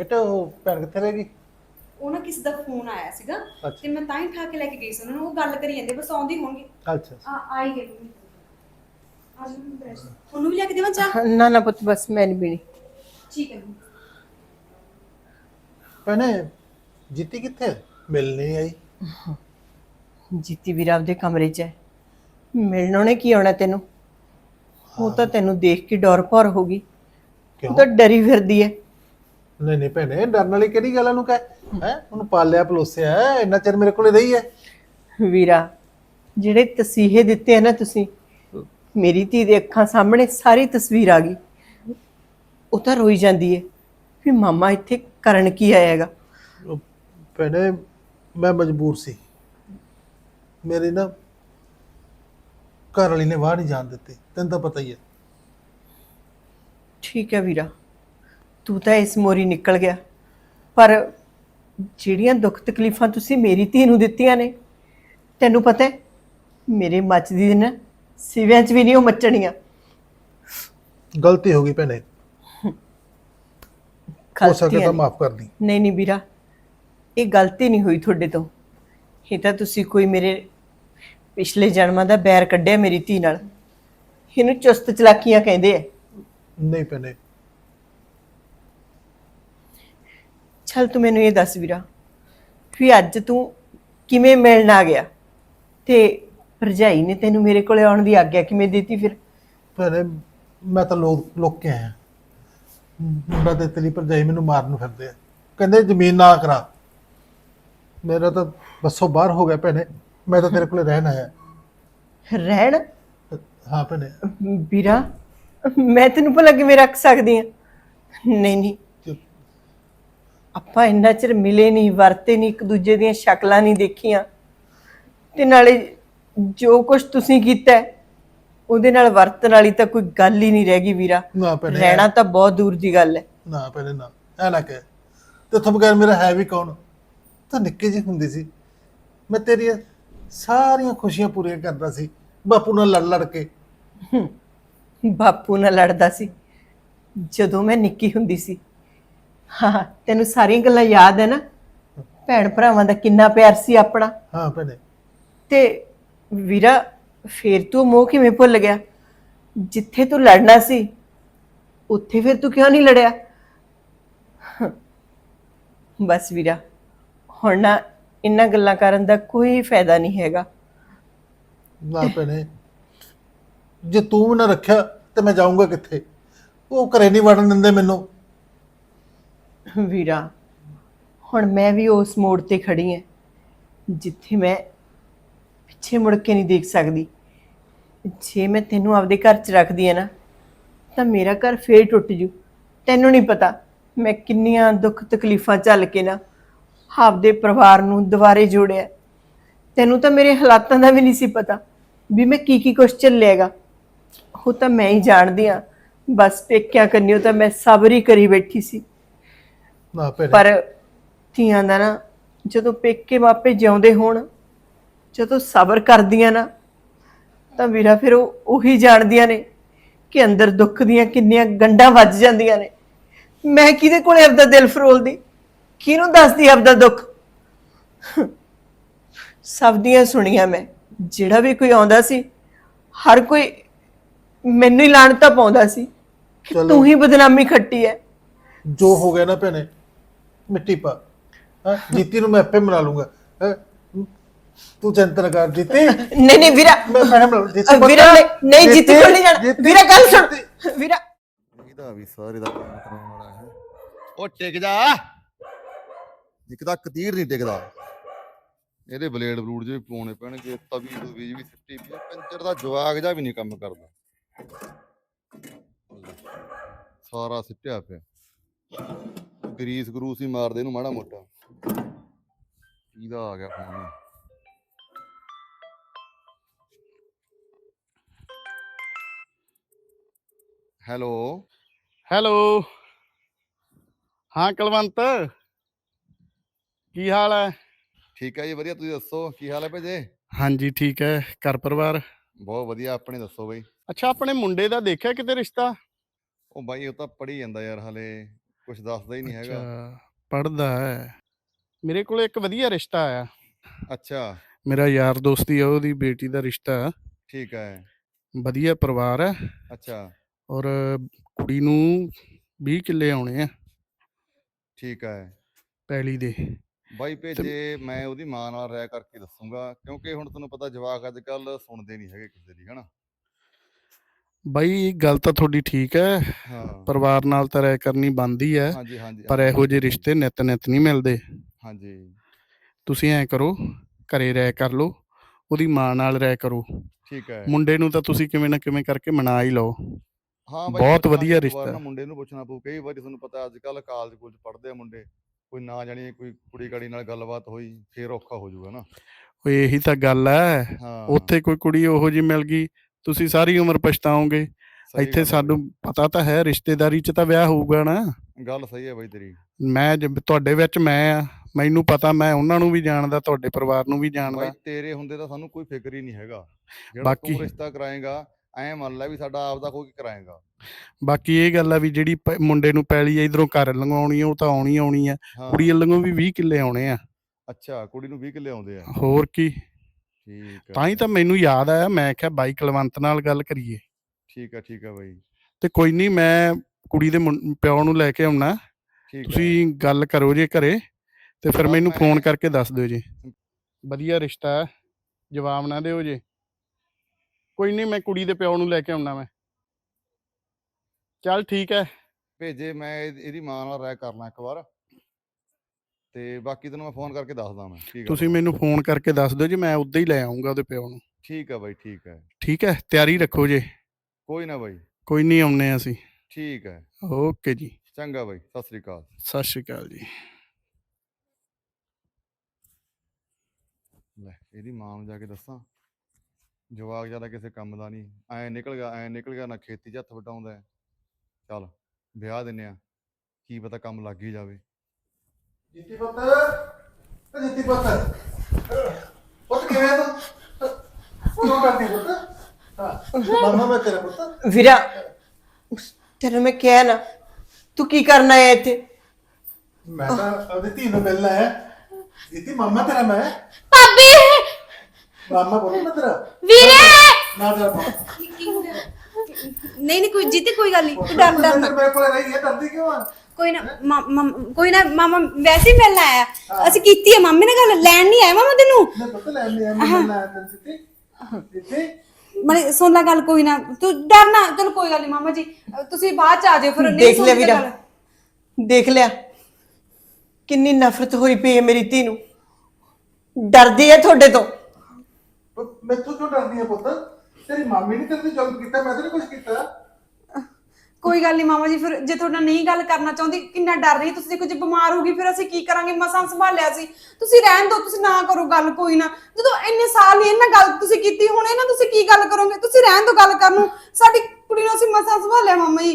ਬੇਟਾ ਉਹ ਭੈਣ ਕਿੱਥੇ ਰਹਿ ਗਈ? ਉਹ ਨਾ ਕਿਸੇ ਦਾ ਫੋਨ ਆਇਆ ਸੀਗਾ ਅੱਛਾ। ਤੇ ਮੈਂ ਤਾਂ ਹੀ ਠਾ ਕੇ ਲੈ ਕੇ ਗਈ ਸੀ ਉਹਨਾਂ ਨੂੰ। ਉਹ ਗੱਲ ਕਰੀ ਜਾਂਦੇ ਬਸ ਆਉਂਦੀ ਹੋਣਗੇ ਅੱਛਾ ਆ ਆਈ ਗਏ ਮੰਮੀ। ਆ ਜਾਓ ਮੰਮੀ ਬੈਠ ਜਾਓ। ਤੁਹਾਨੂੰ ਵੀ ਲੈ ਕੇ ਦੇਵਾਂ ਚਾਹ? ਨਾ ਨਾ ਪੁੱਤ ਬਸ ਮੈਂ ਨਹੀਂ ਪੀਣੀ। ਠੀਕ ਹੈ ਮੰਮੀ। ਭੈਣੇ ਜੀਤੀ ਕਿੱਥੇ? ਮਿਲ ਨਹੀਂ ਆਈ। ਜੀਤੀ ਵੀਰ ਆਪਦੇ ਕਮਰੇ 'ਚ ਹੈ। ਮਿਲਣ ਉਹਨੇ ਕੀ ਆਉਣਾ ਤੈਨੂੰ? ਉਹ ਤਾਂ ਤੈਨੂੰ ਦੇਖ ਕੇ ਡਰ ਭਰ ਹੋ ਗਈ। ਕਿਉਂ ਉਹ ਤਾਂ ਡਰੀ ਫਿਰਦੀ ਹੈ। ਨਹੀਂ ਨਹੀਂ ਭੈਣੇ ਡਰਨ ਵਾਲੀ ਕਿਹੜੀ ਗੱਲ ਆ ਉਹਨੂੰ ਕਹੇ? ਹੈ? ਉਹਨੂੰ ਪਾਲਿਆ ਪਲੋਸਿਆ ਹੈ? ਇੰਨਾ ਚਿਰ ਮੇਰੇ ਕੋਲੇ ਰਹੀ ਹੈ ਵੀਰਾ ਜਿਹੜੇ ਤਸੀਹੇ ਦਿੱਤੇ ਆ ਨਾ ਤੁਸੀਂ ਮੇਰੀ ਧੀ ਦੇ ਅੱਖਾਂ ਸਾਹਮਣੇ ਸਾਰੀ ਤਸਵੀਰ ਆ ਗਈ। ਉਹ ਤਾਂ ਰੋਈ ਜਾਂਦੀ ਹੈ ਵੀ ਮਾਮਾ ਇੱਥੇ ਕਰਨ ਕੀ ਆਇਆ ਹੈਗਾ ਉਹ ਭੈਣੇ ਮੈਂ ਮਜਬੂਰ ਸੀ। ਮੇਰੀ ਨਾ ਘਰ ਵਾਲੀ ਨੇ ਬਾਹਰ ਨਹੀਂ ਜਾਣ ਦਿੱਤੀ ਤੈਨੂੰ ਤਾਂ ਪਤਾ ਹੀ ਹੈ। ਠੀਕ ਹੈ ਵੀਰਾ। ਤੂੰ ਤਾਂ ਇਸ ਮੋਰੀ ਨਿਕਲ ਗਿਆ। ਪਰ ਜਿਹੜੀਆਂ ਦੁੱਖ ਤਕਲੀਫਾਂ ਤੁਸੀਂ ਮੇਰੀ ਧੀ ਨੂੰ ਦਿੱਤੀਆਂ ਨੇ ਤੈਨੂੰ ਪਤਾ ਹੈ ਮੇਰੇ ਮੱਚਦੀ ਦੇ ਨਾ ਸਿਵਿਆਂ 'ਚ ਵੀ ਨਹੀਂ ਉਹ ਮੱਚਣੀਆਂ। ਗਲਤੀ ਹੋ ਗਈ ਭੈਣੇ। ਹੋ ਸਕੇ ਤਾਂ। ਮਾਫ ਕਰ ਦੀ। ਨਹੀਂ ਨਹੀਂ ਵੀਰਾ ਇਹ ਗਲਤੀ ਨਹੀਂ ਹੋਈ ਤੁਹਾਡੇ ਤੋਂ। ਇਹ ਤਾਂ ਤੁਸੀਂ ਕੋਈ ਮੇਰੇ ਪਿਛਲੇ ਜਨਮਾਂ ਦਾ ਬੈਰ ਕੱਢਿਆ ਮੇਰੀ ਧੀ ਨਾਲ। ਇਹਨੂੰ ਚੁਸਤ ਚਲਾਕੀਆਂ ਕਹਿੰਦੇ ਆ। ਨਹੀਂ ਭੈਣੇ ਚੱਲ ਤੂੰ ਮੈਨੂੰ ਇਹ ਦੱਸ ਵੀਰਾ ਵੀ ਅੱਜ ਤੂੰ ਕਿਵੇਂ ਮਿਲਣ ਆ ਗਿਆ? ਤੇ ਭਰਜਾਈ ਨੇ ਤੈਨੂੰ ਮੇਰੇ ਕੋਲੇ ਆਉਣ ਦੀ ਆਗਿਆ ਕਿਵੇਂ ਦਿੱਤੀ ਫਿਰ? ਭੈਣੇ ਮੈਂ ਤਾਂ ਲੋਕ ਲੋਕ ਕੇ ਆਇਆ। ਮੁੰਡਾ ਤੇ ਤੇਰੀ ਭਰਜਾਈ ਮੈਨੂੰ ਮਾਰਨ ਨੂੰ ਫਿਰਦੇ ਆ। ਕਹਿੰਦੇ ਜ਼ਮੀਨ ਨਾ ਕਰਾ। ਮੇਰਾ ਤਾਂ ਬੱਸੋਂ ਬਾਹਰ ਹੋ ਗਿਆ ਭੈਣੇ। ਮੈਂ ਤਾਂ ਤੇਰੇ ਕੋਲੇ ਰਹਿਣ ਆਇਆ। ਰਹਿਣ? ਹਾਂ ਭੈਣੇ। ਵੀਰਾ ਮੈਂ ਤੈਨੂੰ ਭਲਾ ਕਿਵੇਂ ਰੱਖ ਸਕਦੀ ਆ? ਨਹੀਂ ਨਹੀਂ। ਆਪਾਂ ਇੰਨਾ ਚਿਰ ਮਿਲੇ ਨਹੀਂ ਵਰਤੇ ਨਹੀਂ ਇੱਕ ਦੂਜੇ ਦੀਆਂ ਸ਼ਕਲਾਂ ਨਹੀਂ ਦੇਖੀਆਂ। ਤੇ ਨਾਲੇ ਜੋ ਕੁਝ ਤੁਸੀਂ ਕੀਤਾ ਹੈ, ਉਹਦੇ ਨਾਲ ਵਰਤਣ ਵਾਲੀ ਤਾਂ ਕੋਈ ਗੱਲ ਹੀ ਨਹੀਂ ਰਹਿ ਗਈ ਵੀਰਾ। ਨਾ ਭੈਣੇ ਰਹਿਣਾ ਤਾਂ ਬਹੁਤ ਦੂਰ ਦੀ ਗੱਲ ਹੈ। ਨਾ ਭੈਣੇ ਨਾ। ਐ ਨਾ ਕਹਿ। ਤੇ ਤੋਂ ਬਗੈਰ ਮੇਰਾ ਹੈ ਵੀ ਕੌਣ? ਤਾਂ ਨਿੱਕੀ ਜਿਹੀ ਹੁੰਦੀ ਸੀ। ਮੈਂ ਤੇਰੀਆਂ ਸਾਰੀਆਂ ਖੁਸ਼ੀਆਂ ਪੂਰੀਆਂ ਕਰਦਾ ਸੀ। ਬਾਪੂ ਨਾਲ ਲੜ ਲੜ ਕੇ। ਬਾਪੂ ਨਾਲ ਲੜਦਾ ਸੀ। ਜਦੋਂ ਮੈਂ ਨਿੱਕੀ ਹੁੰਦੀ ਸੀ। ਹਾਂ ਤੈਨੂੰ ਸਾਰੀਆਂ ਗੱਲਾਂ ਯਾਦ ਹੈ ਨਾ? ਭੈਣ ਭਰਾਵਾਂ ਦਾ ਕਿੰਨਾ ਪਿਆਰ ਸੀ ਆਪਣਾ। ਹਾਂ ਭੈਣੇ। ਤੇ ਵੀਰਾ ਫੇਰ ਤੂੰ ਮੋਹ ਕਿਵੇਂ ਭੁੱਲ ਗਿਆ? ਜਿੱਥੇ ਤੂੰ ਲੜਨਾ ਸੀ ਉੱਥੇ ਫਿਰ ਤੂੰ ਕਿਉਂ ਨਹੀਂ ਲੜਿਆ? ਬਸ ਵੀਰਾ ਹੁਣ ਨਾ ਇੰਨਾ ਗੱਲਾਂ ਕਰਨ ਦਾ ਕੋਈ ਫਾਇਦਾ ਨਹੀਂ ਹੈਗਾ। ਨਾ ਭੈਣੇ ਜੇ ਤੂੰ ਵੀ ਨਾ ਰੱਖਿਆ ਤੇ ਮੈਂ ਜਾਊਂਗਾ ਕਿੱਥੇ? ਉਹ ਘਰੇ ਨਹੀਂ ਵੜਨ ਦਿੰਦੇ ਮੈਨੂੰ। ਵੀਰਾ, ਹੁਣ ਮੈਂ ਵੀ ਉਸ ਮੋੜ ਤੇ ਖੜੀ ਹਾਂ ਜਿੱਥੇ ਮੈਂ ਪਿੱਛੇ ਮੁੜ ਕੇ ਨਹੀਂ ਦੇਖ ਸਕਦੀ। ਜੇ ਮੈਂ ਤੈਨੂੰ ਆਪਦੇ ਘਰ 'ਚ ਰੱਖਦੀ ਆ ਨਾ, ਤਾਂ ਮੇਰਾ ਘਰ ਫੇਰ ਟੁੱਟ ਜੂ। ਤੈਨੂੰ ਨਹੀਂ ਪਤਾ, ਮੈਂ ਕਿੰਨੀਆਂ ਦੁੱਖ ਤਕਲੀਫਾਂ ਝੱਲ ਕੇ ਨਾ ਆਪਦੇ ਪਰਿਵਾਰ ਨੂੰ ਦੁਬਾਰੇ ਜੋੜਿਆ। ਤੈਨੂੰ ਤਾਂ ਮੇਰੇ ਹਾਲਾਤਾਂ ਦਾ ਵੀ ਨਹੀਂ ਸੀ ਪਤਾ ਵੀ ਮੈਂ ਕੀ ਕੀ ਕੁਛ ਝੱਲਿਆਗਾ ਉਹ ਤਾਂ ਮੈਂ ਹੀ ਜਾਣਦੀ ਆ, ਬਸ ਪੇਕਿਆਂ ਕੰਨਿਓ ਤਾਂ ਮੈਂ ਸਬਰ ਹੀ ਕਰੀ ਬੈਠੀ ਸੀ। ਨਾ ਭੈਣੇ। ਪਰ ਧੀਆਂ ਦਾ ਨਾ ਜਦੋਂ ਪੇਕੇ ਮਾਪੇ ਜਿਉਂਦੇ ਹੋਣ ਜਦੋਂ ਸਬਰ ਕਰਦੀਆਂ ਨਾ ਤਾਂ ਵੀਰਾ ਫਿਰ ਉਹ ਉਹੀ ਜਾਣਦੀਆਂ ਨੇ ਕਿ ਅੰਦਰ ਦੁੱਖ ਦੀਆਂ ਕਿੰਨੀਆਂ ਗੰਢਾਂ ਵੱਜ ਜਾਂਦੀਆਂ ਨੇ। ਮੈਂ ਕਿਹਦੇ ਕੋਲੇ ਆਪਦਾ ਦਿਲ ਫਰੋਲਦੀ? ਕਿਹਨੂੰ ਦੱਸਦੀ ਆਪਦਾ ਦੁੱਖ? ਸਭ ਦੀਆਂ ਸੁਣੀਆਂ ਮੈਂ। ਜਿਹੜਾ ਵੀ ਕੋਈ ਆਉਂਦਾ ਸੀ ਹਰ ਕੋਈ ਮੈਨੂੰ ਹੀ ਲਾਣਤਾ ਪਾਉਂਦਾ ਸੀ ਕਿ ਚਲੋ। ਤੂੰ ਹੀ ਬਦਨਾਮੀ ਖੱਟੀ ਹੈ ਜੋ ਹੋ ਗਿਆ ਨਾ ਭੈਣੇ ਮਿੱਟੀ ਪਾ। ਹਾਂ? ਜੀਤੀ ਨੂੰ ਮੈਂ ਆਪੇ ਮਨਾ ਲੂੰਗਾ। ਹੈਂ? ਤੂੰ ਚਿੰਤਾ ਨਾ ਕਰ ਜੀਤੀ। ਨਹੀਂ ਨਹੀਂ ਵੀਰਾ। ਮੈਂ ਮੈਂ ਬਣਾ ਜੀਤੀ ਅ, ਵੀਰਾ ਨਹੀਂ ਨਹੀਂ ਜਿੱਤੀ ਕੋਲ ਨਹੀਂ ਜਾਣਾ। ਜੀਤੀ- ਵੀਰਾ ਗੱਲ ਸੁਣ। ਵੀਰਾ। ਇਹਦਾ ਵੀ ਸਾਰੇ ਦਾ ਕੰਮ ਕਰਾਉਣ ਵਾਲਾ ਹੈ। ਉਹ ਟਿਕ ਜਾ। ਤਾਂ ਕਤੀਰ ਨਹੀਂ ਟਿਕਦਾ। ਇਹਦੇ ਬਲੇਡ ਬਲੂਡ ਜੇ ਵੀ ਪਾਉਣੇ ਪੈਣਗੇ। ਤਵੀ ਤਵੀ ਵੀ ਸਿੱਟੀ ਵੀ ਆ, ਪੰਚਰ ਦਾ ਜਵਾਗ ਜਾ ਵੀ ਨਹੀਂ ਕੰਮ ਕਰਦਾ। ਸਾਰਾ ਸਿੱਟਿਆ ਪਿਆ। ਗਰੀਸ ਗਰੂਸ ਹੀ ਮਾਰਦੇ ਇਹਨੂੰ ਮਾੜਾ ਮੋਟਾ। ਇਹਦਾ ਆ ਗਿਆ ਫੋਨ। ਹੈਲੋ। ਹੈਲੋ। ਹਾਂ ਕੁਲਵੰਤ। ਕੀ ਹਾਲ ਹੈ? ਠੀਕ ਹੈ ਜੀ ਵਧੀਆ। ਤੁਸੀਂ ਦੱਸੋ ਕੀ ਹਾਲ ਹੈ ਭੇਜੇ ਹਾਂਜੀ ਠੀਕ ਹੈ। ਘਰ ਪਰਿਵਾਰ? ਬਹੁਤ ਵਧੀਆ ਆਪਣੇ ਦੱਸੋ ਬਈ। ਅੱਛਾ ਆਪਣੇ ਮੁੰਡੇ ਦਾ ਦੇਖਿਆ ਕਿਤੇ ਰਿਸ਼ਤਾ? ਉਹ ਬਾਈ ਉਹ ਤਾਂ ਪੜੀ ਜਾਂਦਾ ਯਾਰ ਹਲੇ। ਕੁਝ ਦੱਸਦਾ ਹੀ ਨਹੀਂ ਹੈਗਾ। ਅੱਛਾ ਪੜਦਾ ਹੈ। ਮੇਰੇ ਕੋਲ ਇੱਕ ਵਧੀਆ ਰਿਸ਼ਤਾ ਆਇਆ। ਅੱਛਾ। ਮੇਰਾ ਯਾਰ ਦੋਸਤੀ ਆ ਉਹਦੀ ਬੇਟੀ ਦਾ ਰਿਸ਼ਤਾ। ਠੀਕ ਹੈ। ਵਧੀਆ ਪਰਿਵਾਰ ਹੈ। ਅੱਛਾ। ਔਰ ਕੁੜੀ ਨੂੰ 20 ਕਿੱਲੇ ਆਉਣੇ ਆ। ਠੀਕ ਹੈ। ਪੈਲੀ ਦੇ। ਬਾਈ ਭੇਜੇ ਮੈਂ ਉਹਦੀ ਮਾਂ ਨਾਲ ਰਾਇ ਕਰਕੇ ਦੱਸੂਗਾ ਕਿਉਂਕਿ ਹੁਣ ਤੁਹਾਨੂੰ ਪਤਾ ਜਵਾਕ ਅੱਜ ਕੱਲ ਸੁਣਦੇ ਨਹੀਂ ਹੈਗੇ ਕਿਸੇ ਦੀ ਹਨਾ? ਬਾਈ ਗੱਲ ਤਾਂ ਤੁਹਾਡੀ ਠੀਕ ਹੈ। ਹਾਂ। ਪਰਿਵਾਰ ਨਾਲ ਤਾਂ ਰਾਇ ਕਰਨੀ ਬਣਦੀ ਹੈ ਹਾਂਜੀ ਹਾਂਜੀ। ਪਰ ਇਹੋ ਜਿਹੇ ਰਿਸ਼ਤੇ ਨਿਤ ਨਿਤ ਨਹੀਂ ਮਿਲਦੇ। ਹਾਂਜੀ। ਤੁਸੀਂ ਐਂ ਕਰੋ ਘਰੇ ਰਾਇ ਕਰ ਲਓ ਉਹਦੀ ਮਾਂ ਨਾਲ ਰਾਇ ਕਰੋ। ਠੀਕ ਹੈ। ਮੁੰਡੇ ਨੂੰ ਤਾਂ ਤੁਸੀਂ ਕਿਵੇਂ ਨਾ ਕਿਵੇਂ ਕਰਕੇ ਮਨਾ ਹੀ ਲਓ। ਹਾਂ ਬਾਈ ਬਹੁਤ ਪੁੱਛਣਾ ਵਧੀਆ ਇੱਕ ਵਾਰ ਰਿਸ਼ਤਾ। ਨਾ ਮੁੰਡੇ ਨੂੰ ਪੁੱਛਣਾ ਪਊ ਕਈ ਵਾਰੀ ਤੁਹਾਨੂੰ ਪਤਾ ਅੱਜ ਕੱਲ ਕਾਲਜ ਕੁਲਜ ਪੜ੍ਹਦੇ ਆ ਮੁੰਡੇ ਕੋਈ ਨਾ ਜਾਣੀ ਕੋਈ ਕੁੜੀ ਕਾੜੀ ਨਾਲ ਗੱਲਬਾਤ ਹੋਈ ਫੇਰ ਔਖਾ ਹੋ ਜਾਊਗਾ ਨਾ। ਓਏ ਇਹੀ ਤਾਂ ਗੱਲ ਹੈ। ਹਾਂ। ਉੱਥੇ ਕੋਈ ਕੁੜੀ ਉਹੋ ਜੀ ਮਿਲ ਗਈ ਤੁਸੀਂ ਸਾਰੀ ਉਮਰ ਪਛਤਾਓਗੇ। ਇੱਥੇ ਸਾਨੂੰ ਪਤਾ ਤਾਂ ਹੈ ਰਿਸ਼ਤੇਦਾਰੀ 'ਚ ਤਾਂ ਵਿਆਹ ਹੋਊਗਾ ਨਾ। ਗੱਲ ਸਹੀ ਹੈ ਬਾਈ ਤੇਰੀ। ਮੈਂ ਤੁਹਾਡੇ ਵਿੱਚ ਮੈਂ ਆ ਮੈਨੂੰ ਪਤਾ ਮੈਂ ਉਹਨਾਂ ਨੂੰ ਵੀ ਜਾਣਦਾ ਤੁਹਾਡੇ ਪਰਿਵਾਰ ਨੂੰ ਵੀ ਜਾਣਦਾ। ਬਾਈ ਤੇਰੇ ਹੁੰਦੇ ਤਾਂ ਸਾਨੂੰ ਕੋਈ ਫਿਕਰ ਹੀ ਨਹੀਂ ਹੈਗਾ। ਬਾਕੀ- ਰਿਸ਼ਤਾ ਕਰਾਏਗਾ ਐਂ ਮੰਨ ਲੈ ਵੀ ਸਾਡਾ ਆਪਦਾ ਕੋਈ ਕਰਾਏਗਾ। ਬਾਕੀ ਇਹ ਗੱਲ ਆ ਵੀ ਜਿਹੜੀ ਮੁੰਡੇ ਨੂੰ ਪੈਲੀ ਆ ਇਧਰੋਂ ਘਰ ਲੰਗਾਉਣੀ ਉਹ ਤਾਂ ਆਉਣੀ ਆਉਣੀ ਆ। ਕੁੜੀ ਵੱਲੋਂ ਵੀ 20 ਕਿੱਲੇ ਆਉਣੇ ਆ। ਅੱਛਾ ਕੁੜੀ ਨੂੰ 20 ਕਿੱਲੇ ਆਉਂਦੇ ਆ। ਹੋਰ ਕੀ। ਠੀਕ ਹੈ ਤਾਂ ਹੀ ਤਾਂ ਮੈਨੂੰ ਯਾਦ ਆਇਆ ਮੈਂ ਕਿਹਾ ਬਾਈ ਕੁਲਵੰਤ ਨਾਲ ਗੱਲ ਕਰੀਏ। ਠੀਕ ਹੈ ਠੀਕ ਹੈ ਬਾਈ। ਤੇ ਕੋਈ ਨਹੀਂ ਮੈਂ ਕੁੜੀ ਦੇ ਮੁੰ- ਪਿਓ ਨੂੰ ਲੈ ਕੇ ਆਉਣਾ। ਠੀਕ ਤੁਸੀਂ ਗੱਲ ਕਰੋ ਜੇ ਘਰੇ ਤੇ ਫਿਰ ਹਾਂ, ਮੈਨੂੰ ਫੋਨ ਕਰਕੇ ਦੱਸ ਦਿਓ ਜੀ। ਵਧੀਆ ਰਿਸ਼ਤਾ ਹੈ ਜਵਾਬ ਨਾ ਦਿਓ ਜੇ। ਕੋਈ ਨਹੀਂ ਮੈਂ ਕੁੜੀ ਦੇ ਪਿਓ ਨੂੰ ਲੈ ਕੇ ਆਉਣਾ ਮੈਂ। ਚੱਲ ਠੀਕ ਹੈ। ਭੇਜੇ ਮੈਂ ਇਹ- ਇਹਦੀ ਮਾਂ ਨਾਲ ਰਾਇ ਕਰਨਾ ਇੱਕ ਵਾਰ। ਤੇ ਬਾਕੀ ਤੈਨੂੰ ਮੈਂ ਫੋਨ ਕਰਕੇ ਦੱਸਦਾ ਮੈਂ ਕੀ ਗੱਲ ਤੁਸੀਂ। ਮੈਨੂੰ ਫੋਨ ਕਰਕੇ ਦੱਸ ਦਿਓ ਜੀ ਮੈਂ ਉਦਾਂ ਹੀ ਲੈ ਆਉਂਗਾ ਉਹਦੇ ਪਿਓ ਨੂੰ। ਠੀਕ ਹੈ ਬਾਈ ਠੀਕ ਹੈ ਠੀਕ ਹੈ ਤਿਆਰੀ ਰੱਖੋ ਜੇ। ਕੋਈ ਨਾ ਬਾਈ। ਕੋਈ ਨਹੀਂ ਆਉਨੇ ਅਸੀਂ। ਠੀਕ ਹੈ ਓਕੇ ਜੀ। ਚੰਗਾ ਬਾਈ ਸਤਿ ਸ੍ਰੀ ਅਕਾਲ। ਸਤਿ ਸ਼੍ਰੀ ਅਕਾਲ ਜੀ। ਲੈ ਇਹਦੀ ਮਾਂ ਨੂੰ ਜਾ ਕੇ ਦੱਸਾਂ। ਜਵਾਕ ਜ਼ਿਆਦਾ ਕਿਸੇ ਕੰਮ ਦਾ ਨਹੀਂ। ਐ ਨਿਕਲ ਗਿਆ ਐ ਨਿਕਲ ਗਿਆ ਨਾ ਖੇਤੀ 'ਚ ਹੱਥ ਵਟਾਉਂਦਾ। ਹੈ। ਚੱਲ ਵਿਆਹ ਦਿੰਨੇ ਆ। ਕੀ ਪਤਾ ਕੰਮ ਲੱਗ ਹੀ ਜਾਵੇ। ਜਿੱਤੀ ਪੁੱਤ। ਓ ਜਿੱਤੀ ਪੁੱਤ। ਪੁੱਤ ਕਿਵੇਂ ਆ ਤੂੰ? ਕਿਉਂ ਕਰਦੀ ਪੁੱਤ? ਹਾਂ ਮਾਮਾ ਮੈਂ ਤੇਰਾ ਪੁੱਤ। ਵੀਰਾ ਤੈਨੂੰ ਮੈਂ ਕਿਹਾ ਨਾ ਤੂੰ ਕੀ ਕਰਨਾ ਹੈ ਇੱਥੇ? ਮੈਂ ਤਾਂ ਆਪਣੀ ਧੀ ਨੂੰ ਮਿਲਣਾ ਹੈ ਜਿੱਤੀ ਮਾਮਾ ਤੇਰਾ ਮੈਂ। ਭਾਬੀ! ਮਾਮਾ ਬੋਲ ਮੈਂ ਤੇਰਾ? ਵੀਰੇ! ਨਾ ਤੇਰਾ ਨਹੀਂ ਨਹੀਂ ਕੋਈ ਜਿੱਤੇ ਕੋਈ ਗੱਲ ਨਹੀਂ ਤੂੰ ਡਰ ਡਰ ਨਾ। ਮੇਰੇ ਕੋਲ ਰਹੀ ਹੈ ਡਰਦੀ ਕਿਉਂ ਆ? ਕੋਈ ਨਾ ਮਾ- ਮਾ- ਕੋਈ ਨਾ ਮਾਮਾ ਵੈਸੇ ਹੀ ਮਿਲਣ ਆਇਆ। ਅਸੀਂ ਕੀਤੀ ਹੈ ਮੰਮੀ ਨਾਲ ਗੱਲ ਲੈਣ ਨਹੀਂ ਆਇਆ ਮਾਮਾ ਤੈਨੂੰ? ਮੈਂ ਪਤਾ ਲੈ ਮੈਂ ਤੈਨੂੰ ਮਨੇ ਸੁਣ ਗੱਲ ਕੋਈ ਨਾ ਤੂੰ ਡਰ ਨਾ ਚਲ ਕੋਈ ਗੱਲ ਨਹੀਂ ਮਾਮਾ ਜੀ। ਅ, ਤੁਸੀਂ ਬਾਅਦ ਚ ਆ ਜਾਓ ਫਿਰ ਨਹੀਂ ਦੇਖ ਲਿਆ ਸੁਣਦੇ ਵੀਰਾ। ਗੱਲ। ਦੇਖ ਲਿਆ। ਕਿੰਨੀ ਨਫ਼ਰਤ ਹੋਈ ਪਈ ਹੈ ਮੇਰੀ ਧੀ ਨੂੰ। ਡਰਦੀ ਹੈ ਤੁਹਾਡੇ ਤੋਂ। ਮੈਥੋਂ ਕਿਉਂ ਡਰਦੀ ਹੈ ਪੁੱਤ? ਤੇਰੀ ਮਾਮੀ ਨੇ ਤੇਰੇ ਤੇ ਜ਼ੁਲਮ ਕੀਤਾ ਮੈਂ ਤਾਂ ਨਹੀਂ ਕੁਝ ਕੀਤਾ। ਕੋਈ ਗੱਲ ਨਹੀਂ ਮਾਮਾ ਜੀ ਫਿਰ ਜੇ ਤੁਹਾਡਾ ਨਹੀਂ ਗੱਲ ਕਰਨਾ ਚਾਹੁੰਦੀ ਕਿੰਨਾ ਡਰ ਰਹੀ ਤੁਸੀਂ ਕੁਝ ਬਿਮਾਰ ਹੋ ਗਈ ਫਿਰ ਅਸੀਂ ਕੀ ਕਰਾਂਗੇ? ਮਸਾਂ ਸੰਭਾਲਿਆ ਸੀ। ਤੁਸੀਂ ਰਹਿਣ ਦਿਓ ਤੁਸੀਂ ਨਾ ਕਰੋ ਗੱਲ ਕੋਈ ਨਾ। ਜਦੋਂ ਇੰਨੇ ਸਾਲ ਹੀ ਇਹਨਾਂ ਗੱਲ ਤੁਸੀਂ ਕੀਤੀ ਹੁਣ ਇਹਨਾਂ ਤੁਸੀਂ ਕੀ ਗੱਲ ਕਰੋਗੇ? ਤੁਸੀਂ ਰਹਿਣ ਦਿਓ ਗੱਲ ਕਰਨ ਨੂੰ। ਸਾਡੀ ਕੁੜੀ ਨੂੰ ਅਸੀਂ ਮਸਾਂ ਸੰਭਾਲਿਆ ਮਾਮਾ ਜੀ।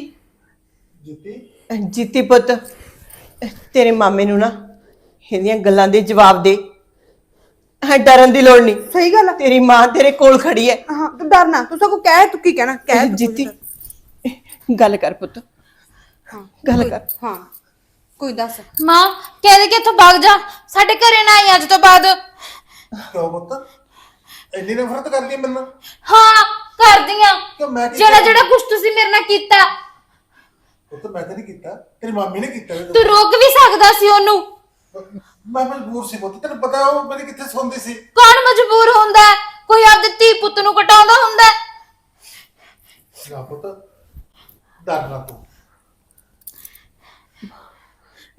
ਜਿੱਤੀ? ਜੀਤੀ ਪੁੱਤ ਤੇਰੇ ਮਾਮੇ ਨੂੰ ਨਾ ਇਹਦੀਆਂ ਗੱਲਾਂ ਦੇ ਜਵਾਬ ਦੇ। ਹਾਂ ਡਰਨ ਦੀ ਲੋੜ ਨਹੀਂ ਸਹੀ ਗੱਲ ਆ। ਤੇਰੀ ਮਾਂ ਤੇਰੇ ਕੋਲ ਖੜੀ ਹੈ ਹਾਂ ਤੂੰ ਡਰਨਾ ਤੂੰ ਸਗੋਂ ਕਹਿ ਤੂੰ ਕੀ ਕਹਿਣਾ? ਕਹਿ ਤੂੰ ਜੀਤੀ ਗੱਲ ਕਰ ਪੁੱਤ। ਗੱਲ ਕਰ। ਹਾਂ ਕੋਈ ਦੱਸ। ਮਾਂ ਕਹਿੰਦੇ ਕਿ ਇੱਥੋਂ ਭੱਗ ਜਾ। ਸਾਡੇ ਘਰੇ ਨਾ ਆਈ ਅੱਜ ਤੋਂ ਬਾਅਦ। ਕਿਉਂ ਪੁੱਤ? ਇੰਨੀ ਨਫ਼ਰਤ ਕਰਦੀ ਹੈ ਮੈਨੂੰ। ਹਾਂ ਕਰਦੀਆਂ। ਕਿ ਮੈਂ ਕੀ ਜਿਹੜਾ? ਜਿਹੜਾ ਕੁਝ ਤੁਸੀਂ ਮੇਰੇ ਨਾਲ ਕੀਤਾ। ਪੁੱਤ ਮੈਂ ਤਾਂ ਨਹੀਂ ਕੀਤਾ। ਤੇਰੀ ਮਾਮੀ ਨੇ ਕੀਤਾ ਇਹ ਤੂੰ ਰੋਕ ਵੀ ਸਕਦਾ ਸੀ ਉਹਨੂੰ। ਮੈਂ ਮਜਬੂਰ ਸੀ ਪੁੱਤ ਤੈਨੂੰ ਪਤਾ ਉਹ ਮੇਰੀ ਕਿੱਥੇ ਸੌਂਦੀ ਸੀ। ਕੌਣ ਮਜਬੂਰ ਹੁੰਦਾ? ਹੈ? ਕੋਈ ਆਪਦੇ ਧੀ ਪੁੱਤ ਨੂੰ ਕਟਾਉਂਦਾ ਹੁੰਦਾ? ਹੈ? ਨਾ ਪੁੱਤ ਡਰ ਨਾ ਤੂੰ।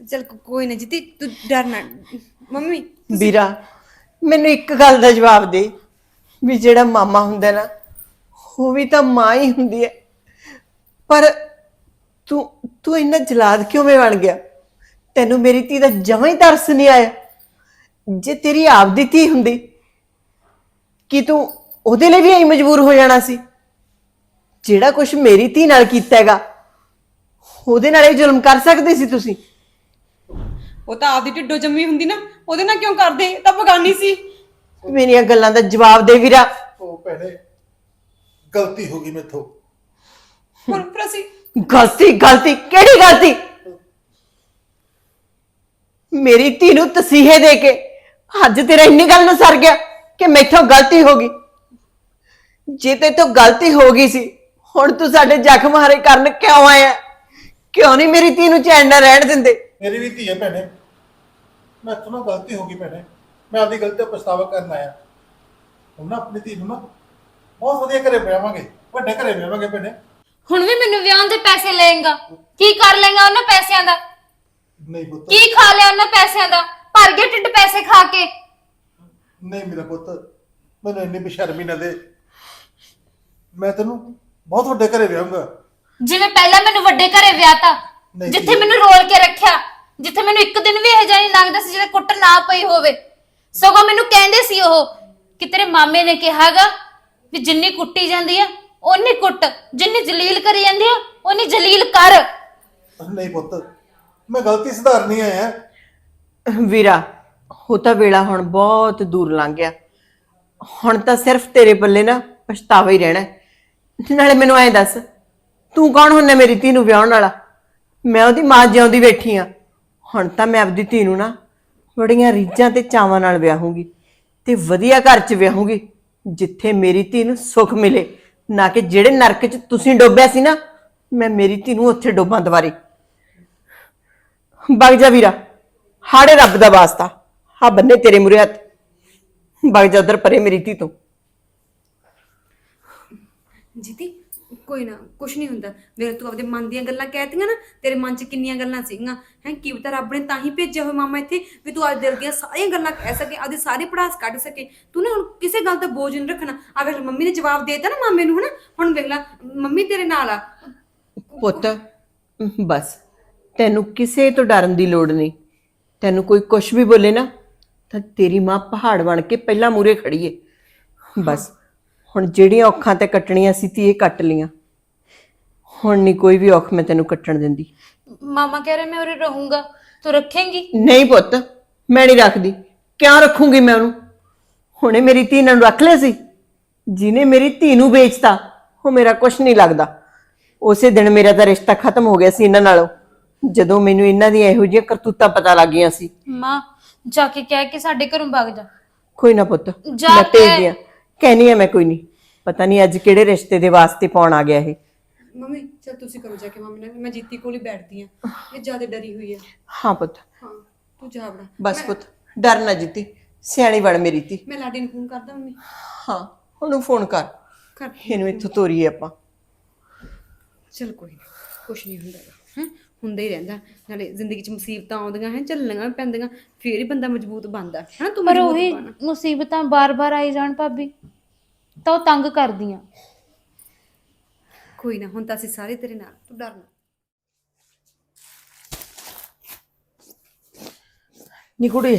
ਚਲ ਕੋਈ ਨਾ ਜਿੱਤੀ ਤੂੰ ਡਰਨਾ ਮੰਮੀ ਵੀਰਾ ਮੈਨੂੰ ਇੱਕ ਗੱਲ ਦਾ ਜਵਾਬ ਦੇ। ਵੀ ਜਿਹੜਾ ਮਾਮਾ ਹੁੰਦਾ ਨਾ ਉਹ ਵੀ ਤਾਂ ਮਾਂ ਹੀ ਹੁੰਦੀ ਹੈ। ਪਰ ਤੂੰ ਤੂੰ ਇੰਨਾ ਜਲਾਦ ਕਿਉਂ ਮੈਂ ਬਣ ਗਿਆ? ਤੈਨੂੰ ਮੇਰੀ ਧੀ ਦਾ ਜਮਾਂ ਹੀ ਤਰਸ ਨਹੀਂ ਆਇਆ। ਜੇ ਤੇਰੀ ਆਪਦੀ ਧੀ ਹੁੰਦੀ ਕਿ ਤੂੰ ਉਹਦੇ ਲਈ ਵੀ ਐਂ ਮਜਬੂਰ ਹੋ ਜਾਣਾ ਸੀ? ਜਿਹੜਾ ਕੁਝ ਮੇਰੀ ਧੀ ਨਾਲ ਕੀਤਾ ਹੈਗਾ ਉਹਦੇ ਨਾਲ ਇਹ ਜ਼ੁਲਮ ਕਰ ਸਕਦੇ ਸੀ ਤੁਸੀਂ? ਉਹ ਤਾਂ ਆਪਦੀ ਢਿੱਡੋ ਜੰਮੀ ਹੁੰਦੀ ਨਾ ਉਹਦੇ ਨਾਲ ਕਿਉਂ ਕਰਦੇ? ਇਹ ਤਾਂ ਬਗਾਨੀ ਸੀ। ਮੇਰੀਆਂ ਗੱਲਾਂ ਦਾ ਜਵਾਬ ਦੇ ਵੀਰਾ। ਉਹ ਭੈਣੇ ਗਲਤੀ ਹੋ ਗਈ ਮੇਥੋਂ। ਹੁਣ ਫਿਰ ਅਸੀਂ ਗਲਤੀ ਗਲਤੀ ਕਿਹੜੀ ਗਲਤੀ? ਮੇਰੀ ਧੀ ਨੂੰ ਤਸੀਹੇ ਦੇ ਕੇ ਅੱਜ ਤੇਰਾ ਇੰਨੀ ਗੱਲ ਨੂੰ ਸਰ ਗਿਆ ਕਿ ਮੈਥੋਂ ਗਲਤੀ ਹੋ ਗਈ। ਜੇ ਤੇ ਤੋਂ ਗਲਤੀ ਹੋ ਗਈ ਸੀ ਹੁਣ ਤੂੰ ਸਾਡੇ ਜ਼ਖਮ ਹਰੇ ਕਰਨ ਕਿਉਂ ਆਇਆ ਕਿਉਂ ਨਹੀਂ ਮੇਰੀ ਧੀ ਨੂੰ ਚੈਨ ਨਾਲ ਰਹਿਣ ਦਿੰਦੇ? ਮੇਰੀ ਵੀ ਧੀ ਹੈ ਭੈਣੇ। ਮੈਂ ਤੋਂ ਨਾ ਗਲਤੀ ਹੋ ਗਈ ਭੈਣੇ। ਮੈਂ ਆਪਦੀ ਗਲਤੀ ਦਾ ਪਛਤਾਵਾ ਕਰਨ ਆਇਆ। ਹੁਣ ਨਾ ਆਪਣੀ ਧੀ ਨੂੰ ਨਾ ਬਹੁਤ ਵਧੀਆ ਘਰੇ ਵਿਆਹਾਂਗੇ ਵੱਡੇ ਘਰੇ ਵਿਆਹਾਂਗੇ ਭੈਣੇ। ਹੁਣ ਵੀ ਮੈਨੂੰ ਵਿਆਹ ਦੇ ਪੈਸੇ ਲਏਗਾ। ਕੀ ਕਰ ਲੇਗਾ ਉਹਨਾਂ ਪੈਸਿਆਂ ਦਾ? ਨਹੀਂ ਪੁੱਤ। ਕੀ ਖਾ ਲਿਆ ਉਹਨਾਂ ਪੈਸਿਆਂ ਦਾ? ਭਰ ਗਿਆ ਢਿੱਡ ਪੈਸੇ ਖਾ ਕੇ। ਨਹੀਂ ਮੇਰਾ ਪੁੱਤ ਮੈਨੂੰ ਇੰਨੀ ਬੇਸ਼ਰਮੀ ਨਾ ਦੇ। ਮੈਂ ਤੈਨੂੰ ਬਹੁਤ ਵੱਡੇ ਘਰੇ ਵਿਆਹਾਂਗਾ। ਜਿਵੇਂ ਪਹਿਲਾਂ ਮੈਨੂੰ ਵੱਡੇ ਘਰੇ ਵਿਆਹਤਾ ਨਹੀਂ ਜਿੱਥੇ। ਮੈਨੂੰ ਰੋਲ ਕੇ ਰੱਖਿਆ ਜਿੱਥੇ ਮੈਨੂੰ ਇੱਕ ਦਿਨ ਵੀ ਇਹ ਜਾਨੀ ਲੱਗਦਾ ਸੀ ਜਿਹਦੇ ਕੁੱਟ ਨਾ ਪਈ ਹੋਵੇ। ਸਗੋਂ ਮੈਨੂੰ ਕਹਿੰਦੇ ਸੀ ਉਹ ਕਿ ਤੇਰੇ ਮਾਮੇ ਨੇ ਕਿਹਾਗਾ ਵੀ ਜਿੰਨੀ ਕੁੱਟੀ ਜਾਂਦੀ ਆ ਓਨੀ ਕੁੱਟ ਜਿੰਨੀ ਜਲੀਲ ਕਰੀ ਜਾਂਦੀ ਆ ਓਨੀ ਜਲੀਲ ਕਰ। ਨਹੀਂ ਪੁੱਤ ਮੈਂ ਗਲਤੀ ਸੁਧਾਰਨੀ ਆਇਆ। ਵੀਰਾ ਉਹ ਤਾਂ ਵੇਲਾ ਹੁਣ ਬਹੁਤ ਦੂਰ ਲੰਘ ਗਿਆ। ਹੁਣ ਤਾਂ ਸਿਰਫ ਤੇਰੇ ਪੱਲੇ ਨਾ ਪਛਤਾਵਾ ਹੀ ਰਹਿਣਾ। ਹੈ। ਨਾਲੇ ਮੈਨੂੰ ਐਂ ਦੱਸ, ਤੂੰ ਕੌਣ ਹੁੰਨਾ ਮੇਰੀ ਧੀ ਨੂੰ ਵਿਆਹਣ ਵਾਲਾ? ਮੈਂ ਉਹਦੀ ਮਾਂ ਜਿਉਂਦੀ ਬੈਠੀ ਆ। ਹੁਣ ਤਾਂ ਮੈਂ ਆਪਦੀ ਧੀ ਨੂੰ ਨਾ ਬੜੀਆਂ ਰੀਝਾਂ ਤੇ ਚਾਵਾਂ ਨਾਲ ਵਿਆਹੂੰਗੀ ਤੇ ਵਧੀਆ ਘਰ 'ਚ ਵਿਆਹੂੰਗੀ, ਜਿੱਥੇ ਮੇਰੀ ਧੀ ਨੂੰ ਸੁੱਖ ਮਿਲੇ। ਨਾ ਕਿ ਜਿਹੜੇ ਨਰਕ 'ਚ ਤੁਸੀਂ ਡੋਬਿਆ ਸੀ ਨਾ, ਮੈਂ ਮੇਰੀ ਧੀ ਨੂੰ ਉੱਥੇ ਡੋਬਾਂ ਦੁਬਾਰੇ ਵਗ ਜਾ ਵੀਰਾ, ਹਾੜੇ ਰੱਬ ਦਾ ਵਾਸਤਾ। ਹਾਂ ਬੰਨੇ ਤੇਰੇ ਮੁਰੇ ਹੱਥ। ਵਗ ਜਾ ਉਧਰ ਪਰੇ ਮੇਰੀ ਧੀ ਤੋਂ। ਜੀਤੀ, ਕੋਈ ਨਾ, ਕੁਛ ਨਹੀਂ ਹੁੰਦਾ। ਮੇਰੇ ਤੂੰ ਆਪਦੇ ਮਨ ਦੀਆਂ ਗੱਲਾਂ ਕਹਿਤੀਆਂ ਨਾ, ਤੇਰੇ ਮਨ 'ਚ ਕਿੰਨੀਆਂ ਗੱਲਾਂ ਸੀਗੀਆਂ। ਹੈ, ਕੀ ਪਤਾ ਰੱਬ ਨੇ ਤਾਂ ਹੀ ਭੇਜਿਆ ਹੋਇਆ ਮਾਮਾ ਇੱਥੇ, ਵੀ ਤੂੰ ਅੱਜ ਦਿਲ ਦੀਆਂ ਸਾਰੀਆਂ ਗੱਲਾਂ ਕਹਿ ਸਕੇ, ਆਪਦੇ ਸਾਰੇ ਪੜਾਸ ਕੱਢ ਸਕੇ। ਤੂੰ ਨਾ ਹੁਣ ਕਿਸੇ ਗੱਲ ਦਾ ਬੋਝ ਨਹੀਂ ਰੱਖਣਾ। ਆ ਵੇਖ ਮੰਮੀ ਨੇ ਜਵਾਬ ਦੇਤਾ ਨਾ ਮਾਮੇ ਨੂੰ, ਹਨਾ? ਹੁਣ ਵੇਖ ਲੈ, ਮੰਮੀ ਤੇਰੇ ਨਾਲ ਆ। ਪੁੱਤ, ਬਸ। ਤੈਨੂੰ ਕਿਸੇ ਤੋਂ ਡਰਨ ਦੀ ਲੋੜ ਨਹੀਂ। ਤੈਨੂੰ ਕੋਈ ਕੁਝ ਵੀ ਬੋਲੇ ਨਾ, ਤਾਂ ਤੇਰੀ ਮਾਂ ਪਹਾੜ ਬਣ ਕੇ ਪਹਿਲਾਂ ਮੂਰੇ ਖੜੀ ਏ। ਬਸ। ਹੁਣ ਜਿਹੜੀਆਂ ਔਖਾਂ ਤੇ ਕੱਟਣੀਆਂ ਸੀ ਤੀ ਇਹ ਕੱਟ ਲੀਆਂ ਹੁਣ ਨਹੀਂ ਕੋਈ ਵੀ ਔਖ ਮੈਂ ਤੈਨੂੰ ਕੱਟਣ ਦਿੰਦੀ। ਮਾਮਾ ਕਹਿ ਰਿਹਾ ਮੈਂ ਉਰੇ ਰਹੂੰਗਾ। ਤੂੰ ਰੱਖੇਂਗੀ? ਨਹੀਂ ਪੁੱਤ ਮੈਂ ਨਹੀਂ ਰੱਖਦੀ। ਕਿਉਂ ਰੱਖੂੰਗੀ ਮੈਂ ਉਹਨੂੰ? ਹੁਣੇ ਮੇਰੀ ਧੀ ਨੂੰ ਰੱਖ ਲਿਆ ਸੀ। ਜਿਹਨੇ ਮੇਰੀ ਧੀ ਨੂੰ ਵੇਚਤਾ ਉਹ ਮੇਰਾ ਕੁਝ ਨਹੀਂ ਲੱਗਦਾ। ਉਸੇ ਦਿਨ ਮੇਰਾ ਤਾਂ ਰਿਸ਼ਤਾ ਖਤਮ ਹੋ ਗਿਆ ਸੀ ਇਹਨਾਂ ਨਾਲੋਂ। ਜਦੋਂ ਮੈਨੂੰ ਇਹਨਾਂ ਦੀਆਂ ਇਹੋ ਜਿਹੀਆਂ ਕਰਤੂਤਾਂ ਪਤਾ ਲੱਗ ਗਈਆਂ ਸੀ। ਮਾਂ ਜਾ ਕੇ ਕਹਿ ਕੇ ਸਾਡੇ ਘਰੋਂ ਭੱਗ ਜਾ। ਕੋਈ ਨਾ ਪੁੱਤ ਜਾ ਮੈਂ ਕੇ- ਭੇਜਦੀ ਆ ਕਹਿਨੀ ਆ ਮੈਂ ਕੋਈ ਨਹੀਂ ਪਤਾ ਨਹੀਂ ਅੱਜ ਕਿਹੜੇ ਰਿਸ਼ਤੇ ਦੇ ਵਾਸਤੇ ਪਾਉਣ ਆ ਗਿਆ ਇਹ। ਮੰਮੀ ਚਲ ਤੁਸੀਂ ਕਰੋ ਜਾ ਕੇ ਮੰਮੀ ਨਾਲ। ਮੈਂ ਜੀਤੀ ਕੋਲ ਹੀ ਬੈਠਦੀ ਆ। ਇਹ ਜ਼ਿਆਦਾ ਡਰੀ ਹੋਈ ਆ। ਹਾਂ ਪੁੱਤ। ਹਾਂ ਤੂੰ ਜਾ ਬੜਾ ਬਸ ਪੁੱਤ ਡਰ ਨਾ ਜਿੱਤੀ। ਸਿਆਣੀ ਬਣ ਮੇਰੀ ਧੀ। ਮੈਂ ਲਾਡੀ ਨੂੰ ਫੋਨ ਕਰਦਾ ਮੰਮੀ। ਹਾਂ ਉਹਨੂੰ ਫੋਨ ਕਰ। ਕਰ। ਇਹਨੂੰ ਇੱਥੋਂ ਤੋਰੀਏ ਆਪਾਂ। ਚਲ ਕੋਈ ਕੁਛ ਨਹੀਂ ਹੁੰਦਾ ਹੈ? ਹੁੰਦਾ ਹੀ ਰਹਿੰਦਾ। ਨਾਲੇ ਜ਼ਿੰਦਗੀ 'ਚ ਮੁਸੀਬਤਾਂ ਆਉਂਦੀਆਂ ਹੈ ਚੱਲਣੀਆਂ ਵੀ ਪੈਂਦੀਆਂ ਫੇਰ ਹੀ ਬੰਦਾ ਮਜ਼ਬੂਤ ਬਣਦਾ। ਹੈ ਤੂੰ ਪਰ ਮਜ਼ਬੂਤ ਉਹੀ ਬਣ। ਮੁਸੀਬਤਾਂ ਬਾਰ-ਬਾਰ ਆਈ ਜਾਣ ਭਾਬੀ ਤਾਂ ਉਹ ਤੰਗ ਕਰਦੀਆਂ। ਕੋਈ ਨਾ ਹੁਣ ਤਾਂ ਅਸੀਂ ਸਾਰੇ ਤੇਰੇ ਨਾਲ ਤੂੰ ਡਰ ਨਾ। ਨੀ ਕੁੜੀ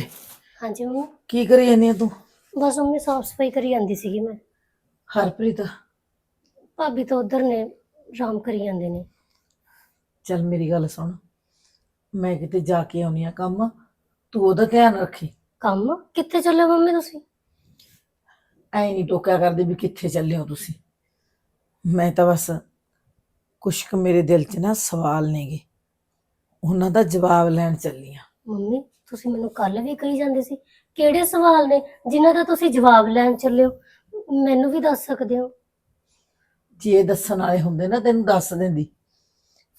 ਹਾਂਜੀ ਮੰਮੀ। ਕੀ ਕਰੀ ਜਾਂਦੀ ਆ ਤੂੰ? ਬਸ ਮੰਮੀ ਸਾਫ਼ ਸਫ਼ਾਈ ਕਰੀ ਜਾਂਦੀ ਸੀਗੀ ਮੈਂ। ਹਰਪ੍ਰੀਤ? ਭਾਬੀ ਤਾਂ ਉਧਰ ਨੇ ਆਰਾਮ ਕਰੀ ਜਾਂਦੇ ਨੇ। ਚੱਲ ਮੇਰੀ ਗੱਲ ਸੁਣ। ਮੈਂ ਕਿਤੇ ਜਾ ਕੇ ਆਉਣੀ ਆ ਕੰਮ। ਤੂੰ ਉਹਦਾ ਧਿਆਨ ਰੱਖੀ। ਕੰਮ? ਕਿੱਥੇ ਚੱਲੇ ਹੋ ਮੰਮੀ ਤੁਸੀਂ? ਐ ਨਹੀਂ ਟੋਕਿਆ ਕਰਦੇ ਵੀ ਕਿੱਥੇ ਚੱਲੇ ਹੋ ਤੁਸੀਂ। ਮੈਂ ਤਾਂ ਬਸ ਕੁਛ ਕੁ ਮੇਰੇ ਦਿਲ 'ਚ ਨਾ ਸਵਾਲ ਨੇਗੇ। ਉਹਨਾਂ ਦਾ ਜਵਾਬ ਲੈਣ ਚੱਲੀ ਆ। ਮੰਮੀ ਤੁਸੀਂ ਮੈਨੂੰ ਕੱਲ ਵੀ ਕਹੀ ਜਾਂਦੇ ਸੀ ਕਿਹੜੇ ਸਵਾਲ ਨੇ ਜਿਨ੍ਹਾਂ ਦਾ ਤੁਸੀਂ ਜਵਾਬ ਲੈਣ ਚੱਲੇ ਹੋ? ਮੈਨੂੰ ਵੀ ਦੱਸ ਸਕਦੇ ਹੋ। ਜੇ ਦੱਸਣ ਵਾਲੇ ਹੁੰਦੇ ਨਾ ਤੈਨੂੰ ਦੱਸ ਦਿੰਦੀ।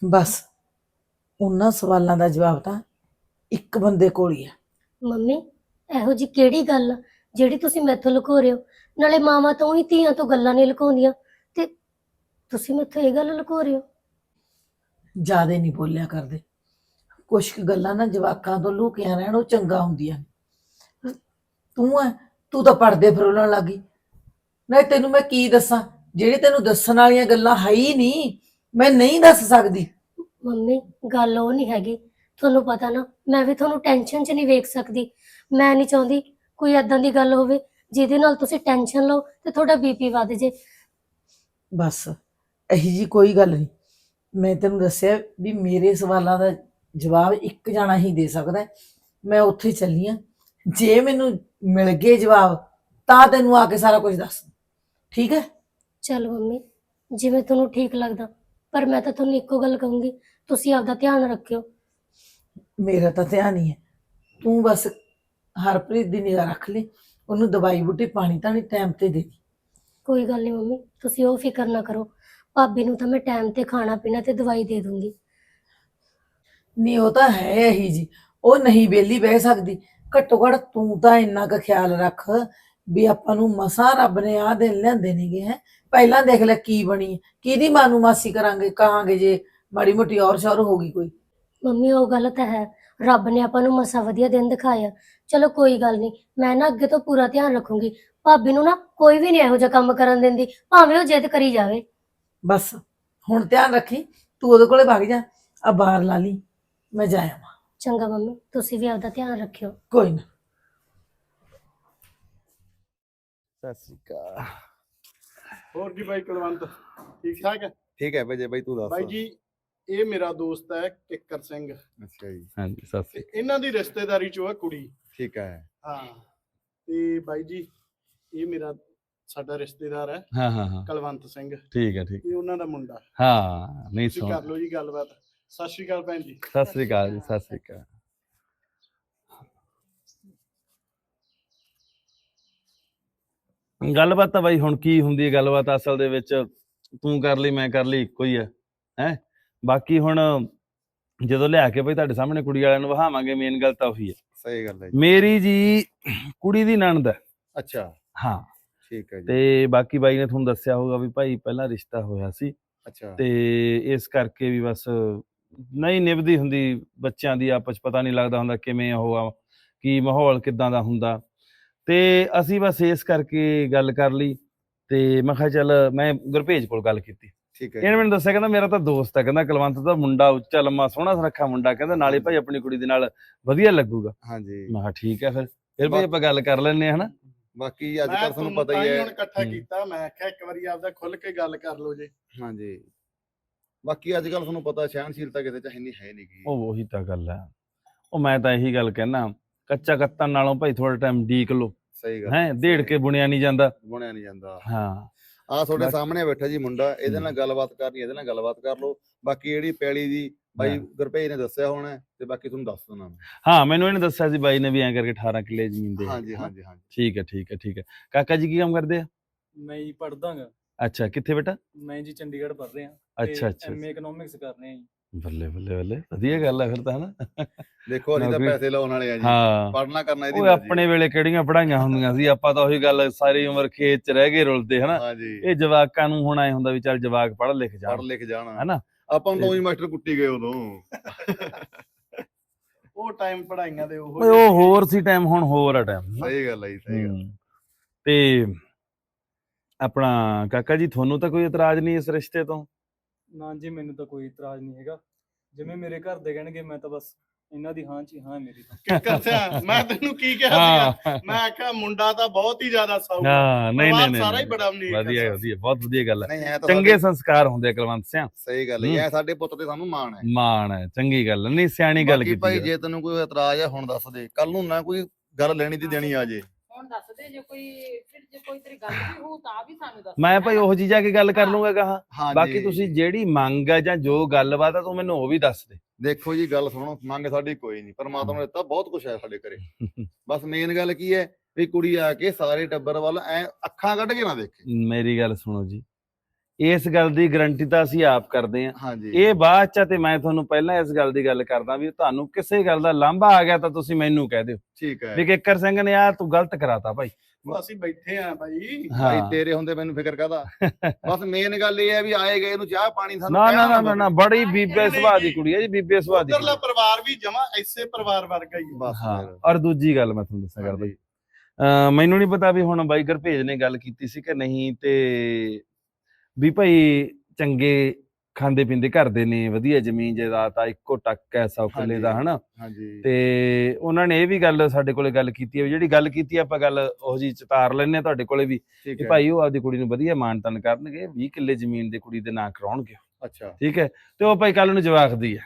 ਬਸ ਉਹਨਾਂ ਸਵਾਲਾਂ ਦਾ ਜਵਾਬ ਤਾਂ ਇੱਕ ਬੰਦੇ ਕੋਲ ਹੀ ਆ। ਮੰਮੀ ਇਹੋ ਜੀ ਕਿਹੜੀ ਗੱਲ ਆ ਜਿਹੜੀ ਤੁਸੀਂ ਮੈਥੋਂ ਲੁਕੋ ਰਹੇ ਹੋ? ਨਾਲੇ ਮਾਵਾਂ ਤੋਂ ਹੀ ਧੀਆਂ ਤੋਂ ਗੱਲਾਂ ਨਹੀਂ ਲੁਕਾਉਂਦੀਆਂ। ਤੇ ਤੁਸੀਂ ਮੈਥੋਂ ਇਹ ਗੱਲ ਲੁਕੋ ਰਹੇ ਹੋ? ਜਿਆਦੇ ਨਹੀਂ ਬੋਲਿਆ ਕਰਦੇ। ਕੁਛ ਕੁ ਗੱਲਾਂ ਨਾ ਜਵਾਕਾਂ ਤੋਂ ਲੁਕੀਆਂ ਰਹਿਣ ਉਹ ਚੰਗਾ ਹੁੰਦੀਆਂ ਨੇ। ਤੂੰ ਐ ਤੂੰ ਤਾਂ ਪੜਦੇ ਫਰੋਲਣ ਲੱਗੀ ਨਹੀਂ ਤੈਨੂੰ ਮੈਂ ਕੀ ਦੱਸਾਂ? ਜਿਹੜੇ ਤੈਨੂੰ ਦੱਸਣ ਵਾਲੀਆਂ ਗੱਲਾਂ ਹੈ ਹੀ ਨਹੀਂ ਮੈਂ ਨਹੀਂ ਦੱਸ ਸਕਦੀ। ਮੰਮੀ ਗੱਲ ਉਹ ਨਹੀਂ ਹੈਗੀ। ਤੁਹਾਨੂੰ ਪਤਾ ਨਾ ਮੈਂ ਵੀ ਤੁਹਾਨੂੰ ਟੈਨਸ਼ਨ 'ਚ ਨਹੀਂ ਵੇਖ ਸਕਦੀ। ਮੈਂ ਨਹੀਂ ਚਾਹੁੰਦੀ ਕੋਈ ਐਦਾਂ ਦੀ ਗੱਲ ਹੋਵੇ ਜਿਹਦੇ ਨਾਲ ਤੁਸੀਂ ਟੈਨਸ਼ਨ ਲਓ ਤੇ ਤੁਹਾਡਾ ਬੀਪੀ ਵੱਧ ਜੇ। ਬਸ ਇਹੀ ਜੀ ਕੋਈ ਗੱਲ ਨਹੀਂ। ਮੈਂ ਤੈਨੂੰ ਦੱਸਿਆ ਵੀ ਮੇਰੇ ਸਵਾਲਾਂ ਦਾ ਜਵਾਬ ਇੱਕ ਜਾਣਾ ਹੀ ਦੇ ਸਕਦਾ। ਮੈਂ ਉੱਥੇ ਚੱਲੀ ਆ। ਜੇ ਮੈਨੂੰ ਮਿਲ ਗਏ ਜਵਾਬ ਤਾਂ ਤੈਨੂੰ ਆ ਕੇ ਸਾਰਾ ਕੁਝ ਦੱਸ। ਠੀਕ ਹੈ? ਚਲ ਮੰਮੀ ਜਿਵੇਂ ਤੁਹਾਨੂੰ ਠੀਕ ਲੱਗਦਾ। ਪਰ ਮੈਂ ਤਾਂ ਤੁਹਾਨੂੰ ਇੱਕੋ ਗੱਲ ਕਹੂੰਗੀ ਤੁਸੀਂ ਆਪਦਾ ਧਿਆਨ ਰੱਖਿਓ। ਮੇਰਾ ਤਾਂ ਧਿਆਨ ਹੀ ਹੈ। ਤੂੰ ਬਸ ਹਰਪ੍ਰੀਤ ਦੀ ਨਿਗਾਹ ਰੱਖ ਲਈ ਉਹਨੂੰ ਦਵਾਈ ਬੂਟੀ ਪਾਣੀ ਤਾਂ ਨਹੀਂ ਟਾਈਮ ਤੇ ਦੇ ਦੀ। ਕੋਈ ਗੱਲ ਨਹੀਂ ਮੰਮੀ ਤੁਸੀਂ ਉਹ ਫਿਕਰ ਨਾ ਕਰੋ। ਭਾਬੀ ਨੂੰ ਤਾਂ ਮੈਂ ਟਾਈਮ ਤੇ ਖਾਣਾ ਪੀਣਾ ਤੇ ਦਵਾਈ ਦੇ ਦੂੰਗੀ। ਨਹੀਂ ਉਹ ਤਾਂ ਹੈ ਇਹੀ ਜੀ। ਉਹ ਨਹੀਂ ਵਿਹਲੀ ਬਹਿ ਸਕਦੀ। ਘੱਟੋ ਘੱਟ ਤੂੰ ਤਾਂ ਇੰਨਾ ਕੁ ਖਿਆਲ ਰੱਖ ਵੀ ਆਪਾਂ ਨੂੰ ਮਸਾਂ ਰੱਬ ਨੇ ਆਹ ਦਿਨ ਲਿਆਂਦੇ ਨੇਗੇ ਹੈ। ਪਹਿਲਾਂ ਦੇਖ ਲੈ ਕੀ ਬਣੀ। ਕਿਹਦੀ ਮਾਂ ਨੂੰ ਮਾਸੀ ਕਰਾਂਗੇ ਕਹਾਂਗੇ ਜੇ ਮਾੜੀ ਮੋਟੀ ਔਰ ਸ਼ੌਰ ਹੋ ਗਈ ਕੋਈ। ਮੰਮੀ ਉਹ ਗੱਲ ਤਾਂ ਹੈ। ਰੱਬ ਨੇ ਆਪਾਂ ਨੂੰ ਮਸਾ ਵਧੀਆ ਦਿਨ ਦਿਖਾਇਆ। ਚਲੋ ਕੋਈ ਗੱਲ ਨਹੀਂ ਮੈਂ ਨਾ ਅੱਗੇ ਤੋਂ ਪੂਰਾ ਧਿਆਨ ਰੱਖੂੰਗੀ। ਭਾਬੀ ਨੂੰ ਨਾ ਕੋਈ ਵੀ ਨਹੀਂ ਇਹੋ ਜਿਹਾ ਕੰਮ ਕਰਨ ਦਿੰਦੀ ਭਾਵੇਂ ਉਹ ਜਿੱਦ ਕਰੀ ਜਾਵੇ। ਬਸ ਹੁਣ ਧਿਆਨ ਰੱਖੀ ਤੂੰ ਉਹਦੇ ਕੋਲੇ ਵਗ ਜਾ ਆ ਬਾਹਰ ਲਾ ਲਈ ਮੈਂ ਜਾਇਆ ਚੰਗਾ ਮੰਮੀ ਤੁਸੀਂ ਵੀ ਆਪਦਾ ਧਿਆਨ ਰੱਖਿਓ। ਕੋਈ ਨਾ। ਸਤਿ ਸ਼੍ਰੀ ਅਕਾਲ। ਹੋਰ ਕੀ ਬਾਈ ਕੁਲਵੰਤ? ਠੀਕ ਠਾਕ ਹੈ? ਠੀਕ ਹੈ ਭਾਈ ਬਾਈ ਤੂੰ ਦੱਸ। ਬਾਈ ਜੀ ਇਹ ਮੇਰਾ ਦੋਸਤ ਹੈ ਕਿੱਕਰ ਸਿੰਘ। ਅੱਛਾ ਜੀ। ਹਾਂਜੀ ਸਤਿ ਸ੍ਰੀ ਇਹਨਾਂ ਦੀ ਰਿਸ਼ਤੇਦਾਰੀ ਚੋਂ ਹੈ ਕੁੜੀ। ਠੀਕ ਹੈ। ਹਾਂ ਤੇ ਬਾਈ ਜੀ ਇਹ ਮੇਰਾ ਸਾਡਾ ਰਿਸ਼ਤੇਦਾਰ ਹੈ ਹਾਂ ਹਾਂ ਹਾਂ। ਕੁਲਵੰਤ ਸਿੰਘ। ਠੀਕ ਹੈ ਠੀਕ। ਇਹ ਉਹਨਾਂ ਦਾ ਮੁੰਡਾ। ਹਾਂ ਨਹੀਂ ਤੁਸੀਂ ਸੁਣ ਕਰ ਲਓ ਜੀ ਗੱਲਬਾਤ। ਸਤਿ ਸ਼੍ਰੀ ਅਕਾਲ ਭੈਣ ਜੀ। ਸਤਿ ਸ੍ਰੀ ਅਕਾਲ ਜੀ ਸਤਿ ਸ੍ਰੀ ਅਕਾਲ। ਗੱਲਬਾਤ ਤਾਂ ਬਾਈ ਹੁਣ ਕੀ ਹੁੰਦੀ ਹੈ ਗੱਲਬਾਤ ਅਸਲ ਦੇ ਵਿੱਚ ਤੂੰ ਕਰ ਲਈ ਮੈਂ ਕਰ ਲਈ ਇੱਕੋ ਹੀ ਹੈ? ਹੈ ਬਾਕੀ ਹੁਣ ਜਦੋਂ ਲਿਆ ਕੇ ਬਈ ਤੁਹਾਡੇ ਸਾਹਮਣੇ ਕੁੜੀ ਵਾਲਿਆਂ ਨੂੰ ਵਹਾਵਾਂਗੇ ਮੇਨ ਗੱਲ ਤਾਂ ਉਹੀ ਹੈ। ਸਹੀ ਗੱਲ ਹੈ ਜੀ। ਮੇਰੀ ਜੀ ਕੁੜੀ ਦੀ ਨਣਦ ਹੈ। ਅੱਛਾ। ਹਾਂ। ਠੀਕ ਹੈ ਜੀ। ਤੇ ਬਾਕੀ ਬਾਈ ਨੇ ਤੁਹਾਨੂੰ ਦੱਸਿਆ ਹੋਊਗਾ ਵੀ ਭਾਈ ਪਹਿਲਾਂ ਰਿਸ਼ਤਾ ਹੋਇਆ ਸੀ। ਅੱਛਾ। ਤੇ ਇਸ ਕਰਕੇ ਵੀ ਬਸ ਨਹੀਂ ਨਿਭਦੀ ਹੁੰਦੀ ਬੱਚਿਆਂ ਦੀ ਆਪਸ ਪਤਾ ਨਹੀਂ ਲੱਗਦਾ ਹੁੰਦਾ ਕਿਵੇਂ ਉਹ ਆ ਕੀ ਮਾਹੌਲ ਕਿਦਾਂ ਦਾ ਹੁੰਦਾ। ਤੇ ਅਸੀਂ ਬਸ ਇਸ ਕਰਕੇ ਗੱਲ ਕਰ ਲਈ ਤੇ ਮੈਂ ਕਿਹਾ ਚੱਲ ਮੈਂ ਗੁਰਭੇਜ ਕੋਲ ਗੱਲ ਕੀਤੀ। ਠੀਕ ਹੈ ਇਹਨੇ ਮੈਨੂੰ ਦੱਸਿਆ ਕਹਿੰਦਾ ਮੇਰਾ ਤਾਂ ਦੋਸਤ ਹੈ ਕਹਿੰਦਾ ਕੁਲਵੰਤ ਦਾ ਮੁੰਡਾ ਉੱਚਾ ਲੰਮਾ ਸੋਹਣਾ ਸੁਨੱਖਾ ਮੁੰਡਾ ਕਹਿੰਦਾ ਨਾਲੇ ਭਾਈ ਆਪਣੀ ਕੁੜੀ ਦੇ ਨਾਲ ਵਧੀਆ ਲੱਗੂਗਾ। ਹਾਂਜੀ। ਮੈਂ ਕਿਹਾ ਠੀਕ ਹੈ ਫਿਰ ਫਿਰ ਵੀ ਆਪਾਂ ਗੱਲ ਕਰ ਲੈਂਦੇ ਹਾਂ ਹਨਾ? ਬਾਕੀ ਅੱਜ ਕੱਲ ਤੁਹਾਨੂੰ ਪਤਾ ਹੀ ਹੈ ਹੁਣ ਇਕੱਠਾ। ਕੀਤਾ ਮੈਂ ਆਖਿਆ ਇੱਕ ਵਾਰੀ ਆਪਦਾ ਖੁੱਲ ਕੇ ਗੱਲ ਕਰ ਲਓ ਜੀ। ਹਾਂਜੀ। ਬਾਕੀ ਅੱਜ ਕੱਲ ਤੁਹਾਨੂੰ ਪਤਾ ਸਹਿਣਸ਼ੀਲਤਾ ਕਿਤੇ ਚਾਹੇ ਨਹੀਂ ਹੈ ਨਹੀਂ ਗੀ ਉਹ ਉਹੀ ਤਾਂ ਗੱਲ ਹੈ। ਉਹ ਮੈਂ ਤਾਂ ਇਹੀ ਗੱਲ ਕਹਿਣਾ ਕੱਚਾ ਕੱਤਣ ਨਾਲੋਂ ਭਾਈ ਥੋੜਾ ਟਾਈਮ ਡੀਕ ਲਓ। ਸਹੀ ਗੱਲ ਹੈ ਢੇੜ ਕੇ ਬੁਣਿਆ ਨਹੀਂ ਜਾਂਦਾ। ਬਣਿਆ ਨਹੀਂ ਜਾਂਦਾ। ਹਾਂ। ਆ ਤੁਹਾਡੇ ਬਾਕੀ- ਸਾਹਮਣੇ ਬੈਠਾ ਜੀ ਮੁੰਡਾ ਇਹਦੇ ਨਾਲ। ਗੱਲਬਾਤ ਕਰਨੀ ਇਹਦੇ ਨਾਲ ਗੱਲਬਾਤ ਕਰ ਲਓ। ਬਾਕੀ ਜਿਹੜੀ ਪੈਲੀ ਦੀ ਬਾਈ ਹਾਂ। ਗੁਰਪ੍ਰੀਤ ਨੇ ਦੱਸਿਆ ਹੋਣਾ ਤੇ ਬਾਕੀ ਤੁਹਾਨੂੰ ਦੱਸ ਮੈਂ। ਹਾਂ ਮੈਨੂੰ ਇਹਨੇ ਦੱਸਿਆ ਸੀ ਬਾਈ ਨੇ ਵੀ ਐਂ ਕਰਕੇ 18 ਕਿੱਲੇ ਜ਼ਮੀਨ ਦੇ ਹਾਂਜੀ। ਹਾਂਜੀ ਹਾਂਜੀ। ਠੀਕ ਹੈ ਠੀਕ ਹੈ ਠੀਕ ਹੈ। ਕਾਕਾ ਜੀ ਕੀ ਕੰਮ ਕਰਦੇ ਆ? ਮੈਂ ਜੀ ਪੜ੍ਹਦਾਗਾ ਅੱਛਾ ਕਿੱਥੇ ਬੇਟਾ? ਮੈਂ ਜੀ ਚੰਡੀਗੜ੍ਹ ਪੜ੍ਹ ਰਿਹਾ। ਅੱਛਾ ਅੱਛਾ। ਐਮਏ ਇਕਨੋਮਿਕਸ ਕਰ ਰਹੇ ਹਾਂ ਜੀ। ਬੱਲੇ ਬੱਲੇ ਬੱਲੇ। ਵਧੀਆ ਗੱਲ ਹੈ ਫਿਰ ਤਾਂ ਹਨਾ? ਦੇਖੋ ਅਸੀਂ ਤਾਂ ਨੌਕਰੀ- ਪੈਸੇ ਲਾਉਣ ਵਾਲੇ ਆ ਜੀ। ਹਾਂ। ਪੜਨਾ ਕਰਨਾ ਇਹਦੀ ਉਹ ਮਰਜ਼ੀ ਆਪਣੇ ਵੇਲੇ ਕਿਹੜੀਆਂ ਪੜਾਈਆਂ ਹੁੰਦੀਆਂ ਸੀ ਆਪਾਂ ਤਾਂ ਉਹੀ ਗੱਲ ਸਾਰੀ ਉਮਰ ਖੇਤ 'ਚ ਰਹਿ ਗਏ ਰੁਲਦੇ ਹਨਾ? ਇਹ ਜਵਾਕਾਂ ਨੂੰ ਹੁਣ ਐ ਹੁੰਦਾ ਵੀ ਚੱਲ ਜਵਾਕ ਪੜ੍ਹ ਲਿਖ ਪੜ ਜਾਣ ਲਿਖ ਜਾਣਾ। ਹਨਾ? ਆਪਾਂ ਨੂੰ ਤਾਂ ਉਹੀ ਮਾਸਟਰ ਕੁੱਟੀ ਗਏ ਉਦੋਂ। ਉਹ ਟਾਈਮ ਪੜਾਈਆਂ ਦੇ ਉਹ ਓਏ ਉਹ ਹੋਰ ਸੀ ਟਾਈਮ ਹੁਣ ਹੋਰ ਆ ਟਾਈਮ ਸਹੀ ਗੱਲ ਹੈ ਜੀ ਸਹੀ ਗੱਲ ਹਮ, ਤੇ ਆਪਣਾ ਕਾਕਾ ਜੀ ਤੁਹਾਨੂੰ ਤਾਂ ਕੋਈ ਇਤਰਾਜ਼ ਨਹੀਂ ਇਸ ਰਿਸ਼ਤੇ ਤੋਂ? ਨਾ ਜੀ ਮੈਨੂੰ ਤਾਂ ਕੋਈ ਇਤਰਾਜ਼ ਨਹੀਂ ਹੈਗਾ। ਜਿਵੇਂ ਮੇਰੇ ਘਰ ਦੇ ਕਹਿਣਗੇ ਮੈਂ ਤਾਂ ਬਸ ਇਹਨਾਂ ਦੀ ਹਾਂ ਚ ਹੀ ਮੇਰੀ ਤਾਂ। ਕਿੱਕਰ ਸਿਆ ਮੈਂ ਤੈਨੂੰ ਕੀ ਕਿਹਾ ਸੀਗਾ? ਹਾਂ ਮੈਂ ਆਖਿਆ ਮੁੰਡਾ ਤਾਂ ਬਹੁਤ ਹੀ ਜ਼ਿਆਦਾ ਸਾਊ ਹੈ ਨਹੀਂ ਨਹੀਂ ਨਹੀਂ ਸਾਰਾ ਹੀ। ਬੜਾ ਅਮੀਰ ਵਧੀਆ ਹੈ। ਵਧੀਆ ਬਹੁਤ ਵਧੀਆ ਗੱਲ ਹੈ। ਨਹੀਂ ਐ ਤਾਂ ਚੰਗੇ ਸਾਡੇ- ਸੰਸਕਾਰ ਹੁੰਦੇ ਆ ਕੁਲਵੰਤ ਸਿੰਘ ਸਹੀ ਗੱਲ ਹੈ ਸਾਡੇ ਪੁੱਤ ਤੇ ਸਾਨੂੰ ਮਾਣ ਹੈ। ਮਾਣ ਹੈ ਚੰਗੀ ਗੱਲ ਹੈ। ਨਹੀਂ ਸਿਆਣੀ ਗੱਲ ਬਾਕੀ ਕੀਤੀ ਭਾਈ ਹੈ। ਜੇ ਤੈਨੂੰ ਕੋਈ ਇਤਰਾਜ਼ ਹੈ ਹੁਣ ਦੱਸ ਦੇ। ਕੱਲ ਨੂੰ ਨਾ ਕੋਈ ਗੱਲ ਲੈਣੀ ਦੀ ਦੇਣੀ ਆ ਜੇ। ਹੁਣ ਦੱਸ ਦੇ ਜੇ ਕੋਈ ਫਿਰ ਜੇ ਕੋਈ ਤੇਰੀ ਗੱਲ ਵੀ ਹੋਊ ਤਾਂ ਵੀ ਸਾਨੂੰ ਦੱਸ। ਮੈਂ ਭਾਈ ਉਹ ਜੀ ਜਾ ਕੇ ਗੱਲ ਕਰ ਲੂੰਗਾ ਕਹਾ ਹਾਂ। ਬਾਕੀ ਤੁਸੀਂ ਜਿਹੜੀ ਮੰਗ ਹੈ ਜਾਂ ਜੋ ਗੱਲਬਾਤ ਹੈ ਤੂੰ ਮੈਨੂੰ ਉਹ ਵੀ ਦੱਸ ਦੇ। ਦੇਖੋ ਜੀ ਗੱਲ ਸੁਣੋ ਮੰਗ ਸਾਡੀ ਕੋਈ ਨਹੀਂ। ਪਰਮਾਤਮਾ ਨੇ ਦਿੱਤਾ ਬਹੁਤ ਕੁਝ ਹੈ ਸਾਡੇ ਘਰੇ। ਬਸ ਮੇਨ ਗੱਲ ਕੀ ਹੈ ਵੀ ਕੁੜੀ ਆ ਕੇ ਸਾਰੇ ਟੱਬਰ ਵੱਲ ਐ ਅੱਖਾਂ ਕੱਢ ਕੇ ਨਾ ਦੇਖੇ। ਮੇਰੀ ਗੱਲ ਸੁਣੋ ਜੀ ਇਸ ਗੱਲ ਦੀ ਗਰੰਟੀ ਤਾਂ ਅਸੀਂ ਆਪ ਕਰਦੇ ਹਾਂ। ਹਾਂਜੀ। ਇਹ ਬਾਅਦ ਚ ਆ ਤੇ ਮੈਂ ਤੁਹਾਨੂੰ ਪਹਿਲਾਂ ਇਸ ਗੱਲ ਦੀ ਗੱਲ ਕਰਦਾ ਵੀ ਤੁਹਾਨੂੰ ਕਿਸੇ ਗੱਲ ਦਾ ਲਾਂਭਾ ਆ ਗਿਆ ਤਾਂ ਤੁਸੀਂ ਮੈਨੂੰ ਕਹਿ ਦਿਓ। ਠੀਕ ਹੈ। ਵੀ ਕਿੱਕਰ ਸਿੰਘ ਨੇ ਆ ਤੂੰ ਗਲਤ ਕਰਾਤਾ ਭਾਈ। ਅਸੀਂ ਬੈਠੇ ਆ ਭਾਈ। ਭਾਈ ਤੇਰੇ ਹੁੰਦੇ ਮੈਨੂੰ ਫਿਕਰ ਕਾਦਾ ਬਸ ਮੇਨ ਗੱਲ ਇਹ ਹੈ ਵੀ ਆਏ ਗਏ ਨੂੰ ਚਾਹ ਪਾਣੀ ਸਾਨੂੰ ਨਾ ਨਾ ਨਾ ਨਾ। ਬੜੀ ਬੀਬੇ ਸੁਭਾਅ ਦੀ ਕੁੜੀ ਹੈ ਜੀ ਬੀਬੇ ਸੁਭਾਅ ਦੀ ਉਧਰਲਾ। ਪਰਿਵਾਰ ਵੀ ਜਮਾ ਐਸੇ ਪਰਿਵਾਰ ਵਰਗਾ ਹੀ। ਬਸ। ਔਰ ਦੂਜੀ ਗੱਲ ਮੈਂ ਤੁਹਾਨੂੰ ਦੱਸਾਂ ਕਰਦਾ ਮੈਨੂੰ ਨਹੀਂ ਪਤਾ ਵੀ ਹੁਣ ਬਾਈ ਗੁਰਭੇਜ ਨੇ ਗੱਲ ਕੀਤੀ ਸੀ ਕਿ ਨਹੀਂ ਤੇ ਵੀ ਭਾਈ ਚੰਗੇ ਖਾਂਦੇ ਪੀਂਦੇ ਘਰ ਦੇ ਨੇ ਵਧੀਆ ਜ਼ਮੀਨ ਜਾਇਦਾਦ ਆ ਇੱਕੋ ਟੱਕ ਐ ਸੌ ਕਿੱਲੇ ਦਾ। ਹਨਾ? ਹਾਂਜੀ। ਤੇ ਉਹਨਾਂ ਨੇ ਇਹ ਵੀ ਗੱਲ ਸਾਡੇ ਕੋਲੇ ਗੱਲ ਕੀਤੀ ਹੈ ਵੀ ਜਿਹੜੀ ਗੱਲ ਕੀਤੀ ਆ, ਆਪਾਂ ਗੱਲ ਉਹ ਜੀ ਚਤਾਰ ਲੈਣੇ ਤੁਹਾਡੇ ਕੋਲੇ ਵੀ ਕਿ ਭਾਈ ਉਹ ਆਪਦੀ ਕੁੜੀ ਨੂੰ ਵਧੀਆ ਮਾਨਤਨ ਕਰਨਗੇ 20 ਕਿੱਲੇ ਜ਼ਮੀਨ ਦੇ ਕੁੜੀ ਦੇ ਨਾਂ ਕਰਾਉਣਗੇ ਅੱਛਾ। ਠੀਕ ਹੈ? ਤੇ ਉਹ ਭਾਈ ਕੱਲ ਨੂੰ ਜਵਾਕ ਦੀ ਹੈ।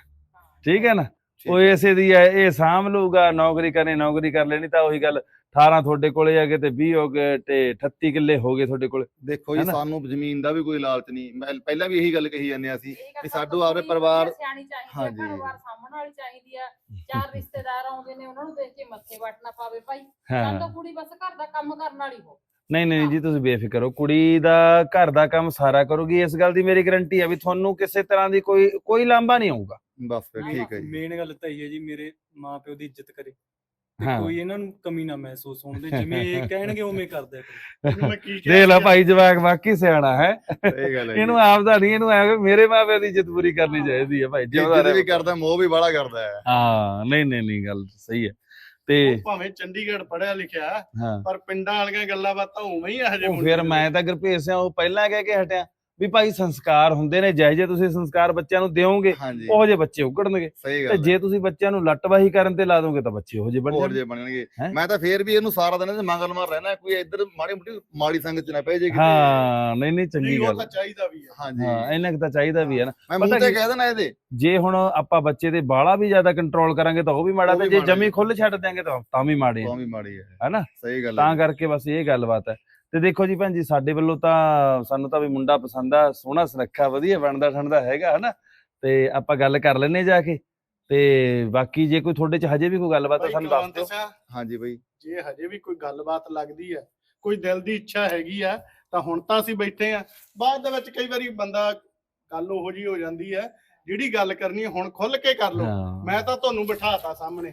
ਠੀਕ ਹੈ ਨਾ? ਉਹ ਇਸੇ ਦੀ ਹੈ ਇਹ ਸਾਂਭ ਲਊਗਾ ਨੌਕਰੀ ਕਰਨੀ ਨੌਕਰੀ ਕਰ ਲੈਣੀ ਤਾਂ ਉਹੀ ਗੱਲ 18 ਤੁਹਾਡੇ ਕੋਲੇ ਆ ਗਏ ਤੇ 20 ਹੋ ਗਏ ਤੇ 38 ਕਿੱਲੇ ਹੋ ਗਏ ਤੁਹਾਡੇ ਕੋਲੇ ਦੇਖੋ ਜੀ? ਸਾਨੂੰ ਜ਼ਮੀਨ ਦਾ ਵੀ ਕੋਈ ਲਾਲਚ ਨਹੀਂ। ਮੈਂ ਪਹਿਲਾਂ ਵੀ ਇਹੀ ਗੱਲ ਕਹੀ ਜਾਂਦੇ ਆ ਵੀ ਸਭ ਸਾਡੂ ਕੁੜੀ ਪਰਿਵਾਰ- ਵਧੀਆ ਸਿਆਣੀ ਚਾਹੀਦੀ ਹਾਂਜੀ। ਪਰਿਵਾਰ ਸਾਂਭਣ ਵਾਲੀ ਚਾਹੀਦੀ ਆ ਚਾਰ ਰਿਸ਼ਤੇਦਾਰ ਆਉਂਦੇ ਨੇ ਉਹਨਾਂ ਨੂੰ ਦੇਖ ਕੇ ਮੱਥੇ ਵੱਟਣਾ ਪਾਵੇ ਭਾਈ। ਸਾਨੂੰ ਕੁੜੀ ਬਸ ਘਰ ਦਾ ਕੰਮ ਕਰਨ ਵਾਲੀ ਹੋ। ਨਹੀਂ ਨਹੀਂ ਜੀ ਤੁਸੀਂ ਬੇਫਿਕਰ ਹੋ। ਕੁੜੀ ਦਾ ਘਰ ਦਾ ਕੰਮ ਸਾਰਾ ਕਰੂਗੀ ਇਸ ਗੱਲ ਦੀ ਮੇਰੀ ਗਾਰੰਟੀ ਹੈ ਵੀ ਤੁਹਾਨੂੰ ਕਿਸੇ ਤਰ੍ਹਾਂ ਦੀ ਕੋਈ ਕੋਈ ਲਾਂਭਾ ਨਹੀਂ ਆਊਗਾ ਬਸ ਫਿਰ ਠੀਕ ਹੈ ਜੀ। ਮੇਨ ਗੱਲ ਤਾਂ ਇਹ ਹੈ ਜੀ ਮੇਰੇ ਮਾਪਿਓ ਦੀ ਇੱਜ਼ਤ ਕਰੇ। ਤੇ ਹਾਂ। ਕੋਈ ਇਹਨਾਂ ਨੂੰ ਕਮੀ ਨਾ ਮਹਿਸੂਸ ਹੋਣ ਦੇ ਜਿਵੇਂ ਇਹ ਕਹਿਣਗੇ ਉਵੇਂ ਕਰਦੇ ਕਰੋ ਮੈਂ ਕੀ ਕਿਹਾ ਦੇਖ ਲੈ ਸੀਗਾ? ਭਾਈ ਜਵਾਕ ਵਾਕਈ ਸਿਆਣਾ ਹੈ। ਸਹੀ ਗੱਲ ਹੈ ਇਹਨੂੰ ਆਪਦਾ ਨਹੀਂ ਇਹਨੂੰ ਐਵੇਂ ਮੇਰੇ ਮਾਪਿਆਂ ਦੀ ਇੱਜ਼ਤ ਪੂਰੀ ਕਰਨੀ ਚਾਹੀਦੀ ਹੈ ਭਾਈ ਜਿਉਂਦਾ ਜਿੱਦ ਵੀ ਕਰਦਾ ਮੋਹ ਵੀ ਬੜਾ ਕਰਦਾ ਹੈ। ਹਾਂ ਨਹੀਂ ਨਹੀਂ ਨਹੀਂ ਗੱਲ ਸਹੀ ਹੈ। ਤੇ ਉਹ ਭਾਵੇਂ ਚੰਡੀਗੜ੍ਹ ਪੜਿਆ ਲਿਖਿਆ ਹਾਂ। ਪਰ ਪਿੰਡਾਂ ਵਾਲੀਆਂ ਗੱਲਾਂ ਬਾਤਾਂ ਉਵੇਂ ਹੀ ਆ ਹਜੇ ਉਹ ਮੁੰਡੇ ਫਿਰ ਮੈਂ ਤਾਂ ਗੁਰਭੇਜ ਸਿੰਘ ਉਹ ਪਹਿਲਾਂ ਕਹਿ ਕੇ ਹਟਿਆ। ਵੀ ਭਾਈ ਸੰਸਕਾਰ ਹੁੰਦੇ ਨੇ ਜਿਹੇ ਜੇ ਤੁਸੀਂ ਸੰਸਕਾਰ ਬੱਚਿਆਂ ਨੂੰ ਦਿਓਗੇ ਹਾਂਜੀ। ਉਹੋ ਜਿਹੇ ਬੱਚੇ ਉਗੜਨਗੇ। ਸਹੀ ਤੇ ਗੱਲ ਹੈ। ਜੇ ਤੁਸੀਂ ਬੱਚਿਆਂ ਨੂੰ ਲੱਟਵਾਹੀ ਕਰਨ ਤੇ ਲਾ ਦੋਗੇ ਤਾਂ ਬੱਚੇ ਉਹੋ ਜਿਹੇ ਬਣ ਹੋਰ ਜਾਣਗੇ। ਜੇ ਬਣਨਗੇ। ਹੈਂ? ਮੈਂ ਤਾਂ ਫੇਰ ਵੀ ਇਹਨੂੰ ਸਾਰਾ ਦਿਨ ਇਹਦੇ ਮੰਗਲ ਮਾਰ ਰਹਿਣਾ ਕੋਈ ਇੱਧਰ ਮਾੜੀ ਮੋਟੀ ਮਾੜੀ ਸੰਗਤ ਚ ਨਾ ਪੈ ਜੇ ਕਿਤੇ। ਹਾਂ ਨਹੀਂ ਨਹੀਂ ਨਹੀਂ ਚੰਗੀ ਉਹ ਗੱਲ। ਤਾਂ ਚਾਹੀਦਾ ਵੀ ਆ। ਹਾਂਜੀ। ਹਾਂ ਇੰਨਾ ਕੁ ਤਾਂ ਚਾਹੀਦਾ ਵੀ ਹੈ ਨਾ। ਮੈਂ ਮੂੰਹ ਪਤਾ ਤੇ ਕੀ- ਕਹਿ ਦੇਣਾ ਇਹਦੇ। ਜੇ ਹੁਣ ਆਪਾਂ ਬੱਚੇ ਤੇ ਬਾਲਾ ਵੀ ਜ਼ਿਆਦਾ ਕੰਟਰੋਲ ਕਰਾਂਗੇ ਤਾਂ ਉਹ ਵੀ ਮਾੜਾ ਉਹ ਤੇ ਵੀ ਜੇ ਮਾੜਾ ਜਮੀ ਹੀ। ਖੁੱਲ ਛੱਡ ਦਿਆਂਗੇ ਤਾਂ ਤਾਂ ਵੀ ਮਾੜੇ ਆ। ਤਾਂ ਵੀ ਮਾੜੀ ਹੈ ਹੈਨਾ ਸਹੀ ਗੱਲ ਹੈ। ਤਾਂ ਕਰਕੇ ਬਸ ਇਹ ਗੱਲਬਾਤ ਹੈ। ਤੇ ਦੇਖੋ ਜੀ ਭੈਣ ਜੀ ਸਾਡੇ ਵੱਲੋਂ ਤਾਂ ਸਾਨੂੰ ਤਾਂ ਵੀ ਮੁੰਡਾ ਪਸੰਦ ਆ ਸੋਹਣਾ ਸੁਨੱਖਾ ਵਧੀਆ ਬਣਦਾ ਠੰਡਾ ਹੈਗਾ ਹਨਾ? ਤੇ ਆਪਾਂ ਗੱਲ ਕਰ ਲੈਨੇ ਜਾ ਕੇ। ਤੇ ਬਾਕੀ ਜੇ ਕੋਈ ਤੁਹਾਡੇ ਚ ਹਜੇ ਵੀ ਕੋਈ ਗੱਲਬਾਤ ਆ ਭਾਈ ਸਾਨੂੰ ਦੱਸ ਦਿਓ। ਹਾਂਜੀ ਬਈ। ਜੇ ਹਜੇ ਵੀ ਕੋਈ ਗੱਲਬਾਤ ਲੱਗਦੀ ਹੈ ਕੋਈ ਦਿਲ ਦੀ ਇੱਛਾ ਹੈਗੀ ਆ ਤਾਂ ਹੁਣ ਤਾਂ ਅਸੀਂ ਬੈਠੇ ਆ। ਬਾਅਦ ਦੇ ਵਿੱਚ ਕਈ ਵਾਰੀ ਬੰਦਾ ਗੱਲ ਉਹੋ ਜੀ ਹੋ ਜਾਂਦੀ ਹੈ ਜਿਹੜੀ ਗੱਲ ਕਰਨੀ ਹੈ ਹੁਣ ਖੁੱਲ ਕੇ ਕਰ ਲਓ। ਹਾਂ। ਮੈਂ ਤਾਂ ਤੁਹਾਨੂੰ ਬਿਠਾਤਾ ਸਾਹਮਣੇ।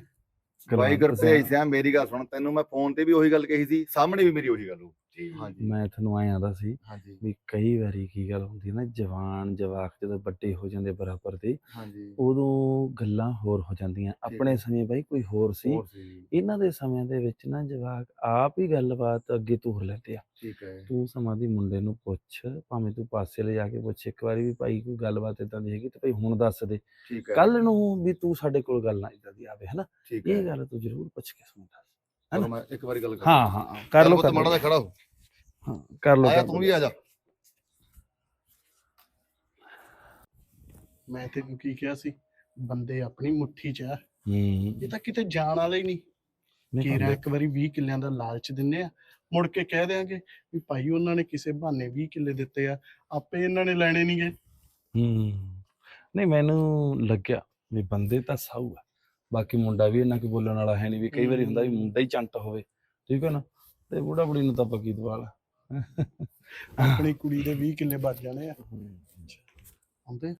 ਬਾਈ ਗੁਰਭੇਜ ਸਿੰਘ ਮੇਰੀ ਗੱਲ ਸੁਣ ਤੈਨੂੰ ਮੈਂ ਫੋਨ ਤੇ ਵੀ ਉਹੀ ਗੱਲ ਕਹੀ ਸੀ ਸਾਹਮਣੇ ਵੀ ਮੇਰੀ ਉਹੀ ਗੱਲ ਹੋ ਮੈਂ ਤੁਹਾਨੂੰ ਐਂ ਆਂਦਾ ਸੀ ਹਾਂਜੀ। ਵੀ ਕਈ ਵਾਰੀ ਕੀ ਗੱਲ ਹੁੰਦੀ ਹੈ ਨਾ ਜਵਾਨ ਜਵਾਕ ਜਦੋਂ ਵੱਡੇ ਹੋ ਜਾਂਦੇ ਬਰਾਬਰ ਦੇ ਹਾਂਜੀ। ਉਦੋਂ ਗੱਲਾਂ ਹੋਰ ਹੋ ਜਾਂਦੀਆਂ। ਆਪਣੇ ਸਮੇਂ ਬਾਈ ਕੋਈ ਹੋਰ ਸੀ। ਹੋਰ ਸੀ। ਇਹਨਾਂ ਦੇ ਸਮਿਆਂ ਦੇ ਵਿੱਚ ਨਾ ਜਵਾਕ ਆਪ ਹੀ ਗੱਲਬਾਤ ਅੱਗੇ ਤੋਰ ਲੈਂਦੇ ਆ। ਠੀਕ ਹੈ। ਤੂੰ ਸਮਾਂ ਦੀ ਮੁੰਡੇ ਨੂੰ ਪੁੱਛ ਭਾਵੇਂ ਤੂੰ ਪਾਸੇ ਲੈ ਜਾ ਕੇ ਪੁੱਛ ਇੱਕ ਵਾਰੀ ਵੀ ਭਾਈ ਕੋਈ ਗੱਲਬਾਤ ਇਦਾਂ ਦੀ ਹੈਗੀ ਤੇ ਭਾਈ ਹੁਣ ਦੱਸ ਦੇ। ਠੀਕ ਹੈ। ਕੱਲ ਨੂੰ ਵੀ ਤੂੰ ਸਾਡੇ ਕੋਲ ਗੱਲ ਨਾ ਇਦਾਂ ਦੀ ਆਵੇ ਹਨਾ? ਠੀਕ ਇਹ ਗੱਲ ਤੂੰ ਜ਼ਰੂਰ ਪੁੱਛ ਕੇ ਸੁਣ ਦੱਸ ਚਲੋ ਮੈਂ ਇੱਕ ਵਾਰੀ ਗੱਲ ਕਰ ਹਾਂ ਹਾਂ। ਕਰ ਲੋ ਕਰ ਮਾੜਾ ਲਓ ਜਿਹਾ ਖੜਾ ਹੋ। ਹਾਂ ਕਰ ਲੋ ਆਇਆ ਤੂੰ ਵੀ ਆ ਜਾ। ਮੈਂ ਤੈਨੂੰ ਕੀ ਕਿਹਾ ਸੀ? ਬੰਦੇ ਆਪਣੀ ਮੁੱਠੀ 'ਚ ਆ। ਹੂੰ। ਇਹ ਤਾਂ ਕਿਤੇ ਜਾਣ ਵਾਲੇ ਹੀ ਨਹੀਂ। ਕੀਰਾ ਤਾਂ ਇੱਕ ਵਾਰੀ 20 ਕਿੱਲਿਆਂ ਦਾ ਲਾਲਚ ਦਿੰਨੇ ਆ। ਮੁੜ ਕੇ ਕਹਿ ਦਿਆਂਗੇ ਵੀ ਭਾਈ ਉਹਨਾਂ ਨੇ ਕਿਸੇ ਬਹਾਨੇ 20 ਕਿੱਲੇ ਦਿੱਤੇ ਆ। ਆਪੇ ਇਹਨਾਂ ਨੇ ਲੈਣੇ ਨਹੀਂਗੇ ਹੂੰ। ਨਹੀਂ ਮੈਨੂੰ ਲੱਗਿਆ ਵੀ ਬੰਦੇ ਤਾਂ ਸਾਊ ਆ। ਬਾਕੀ ਮੁੰਡਾ ਵੀ ਇੰਨਾ ਕਿ ਬੋਲਣ ਵਾਲਾ ਹੈ ਨਹੀਂ ਵੀ ਕਈ ਵਾਰੀ ਹੁੰਦਾ ਵੀ ਮੁੰਡਾ ਹੀ ਚੰਟ ਹੋਵੇ। ਠੀਕ ਹੈ ਨਾ? ਤੇ ਬੁੜਾ ਬੁੜੀ ਨੂੰ ਤਾਂ ਆਪਾਂ ਕੀ ਦਵਾਲ ਆਪਣੀ ਕੁੜੀ ਦੇ 20 ਕਿੱਲੇ ਬਚ ਜਾਣੇ ਆ। ਆਉਂਦੇ?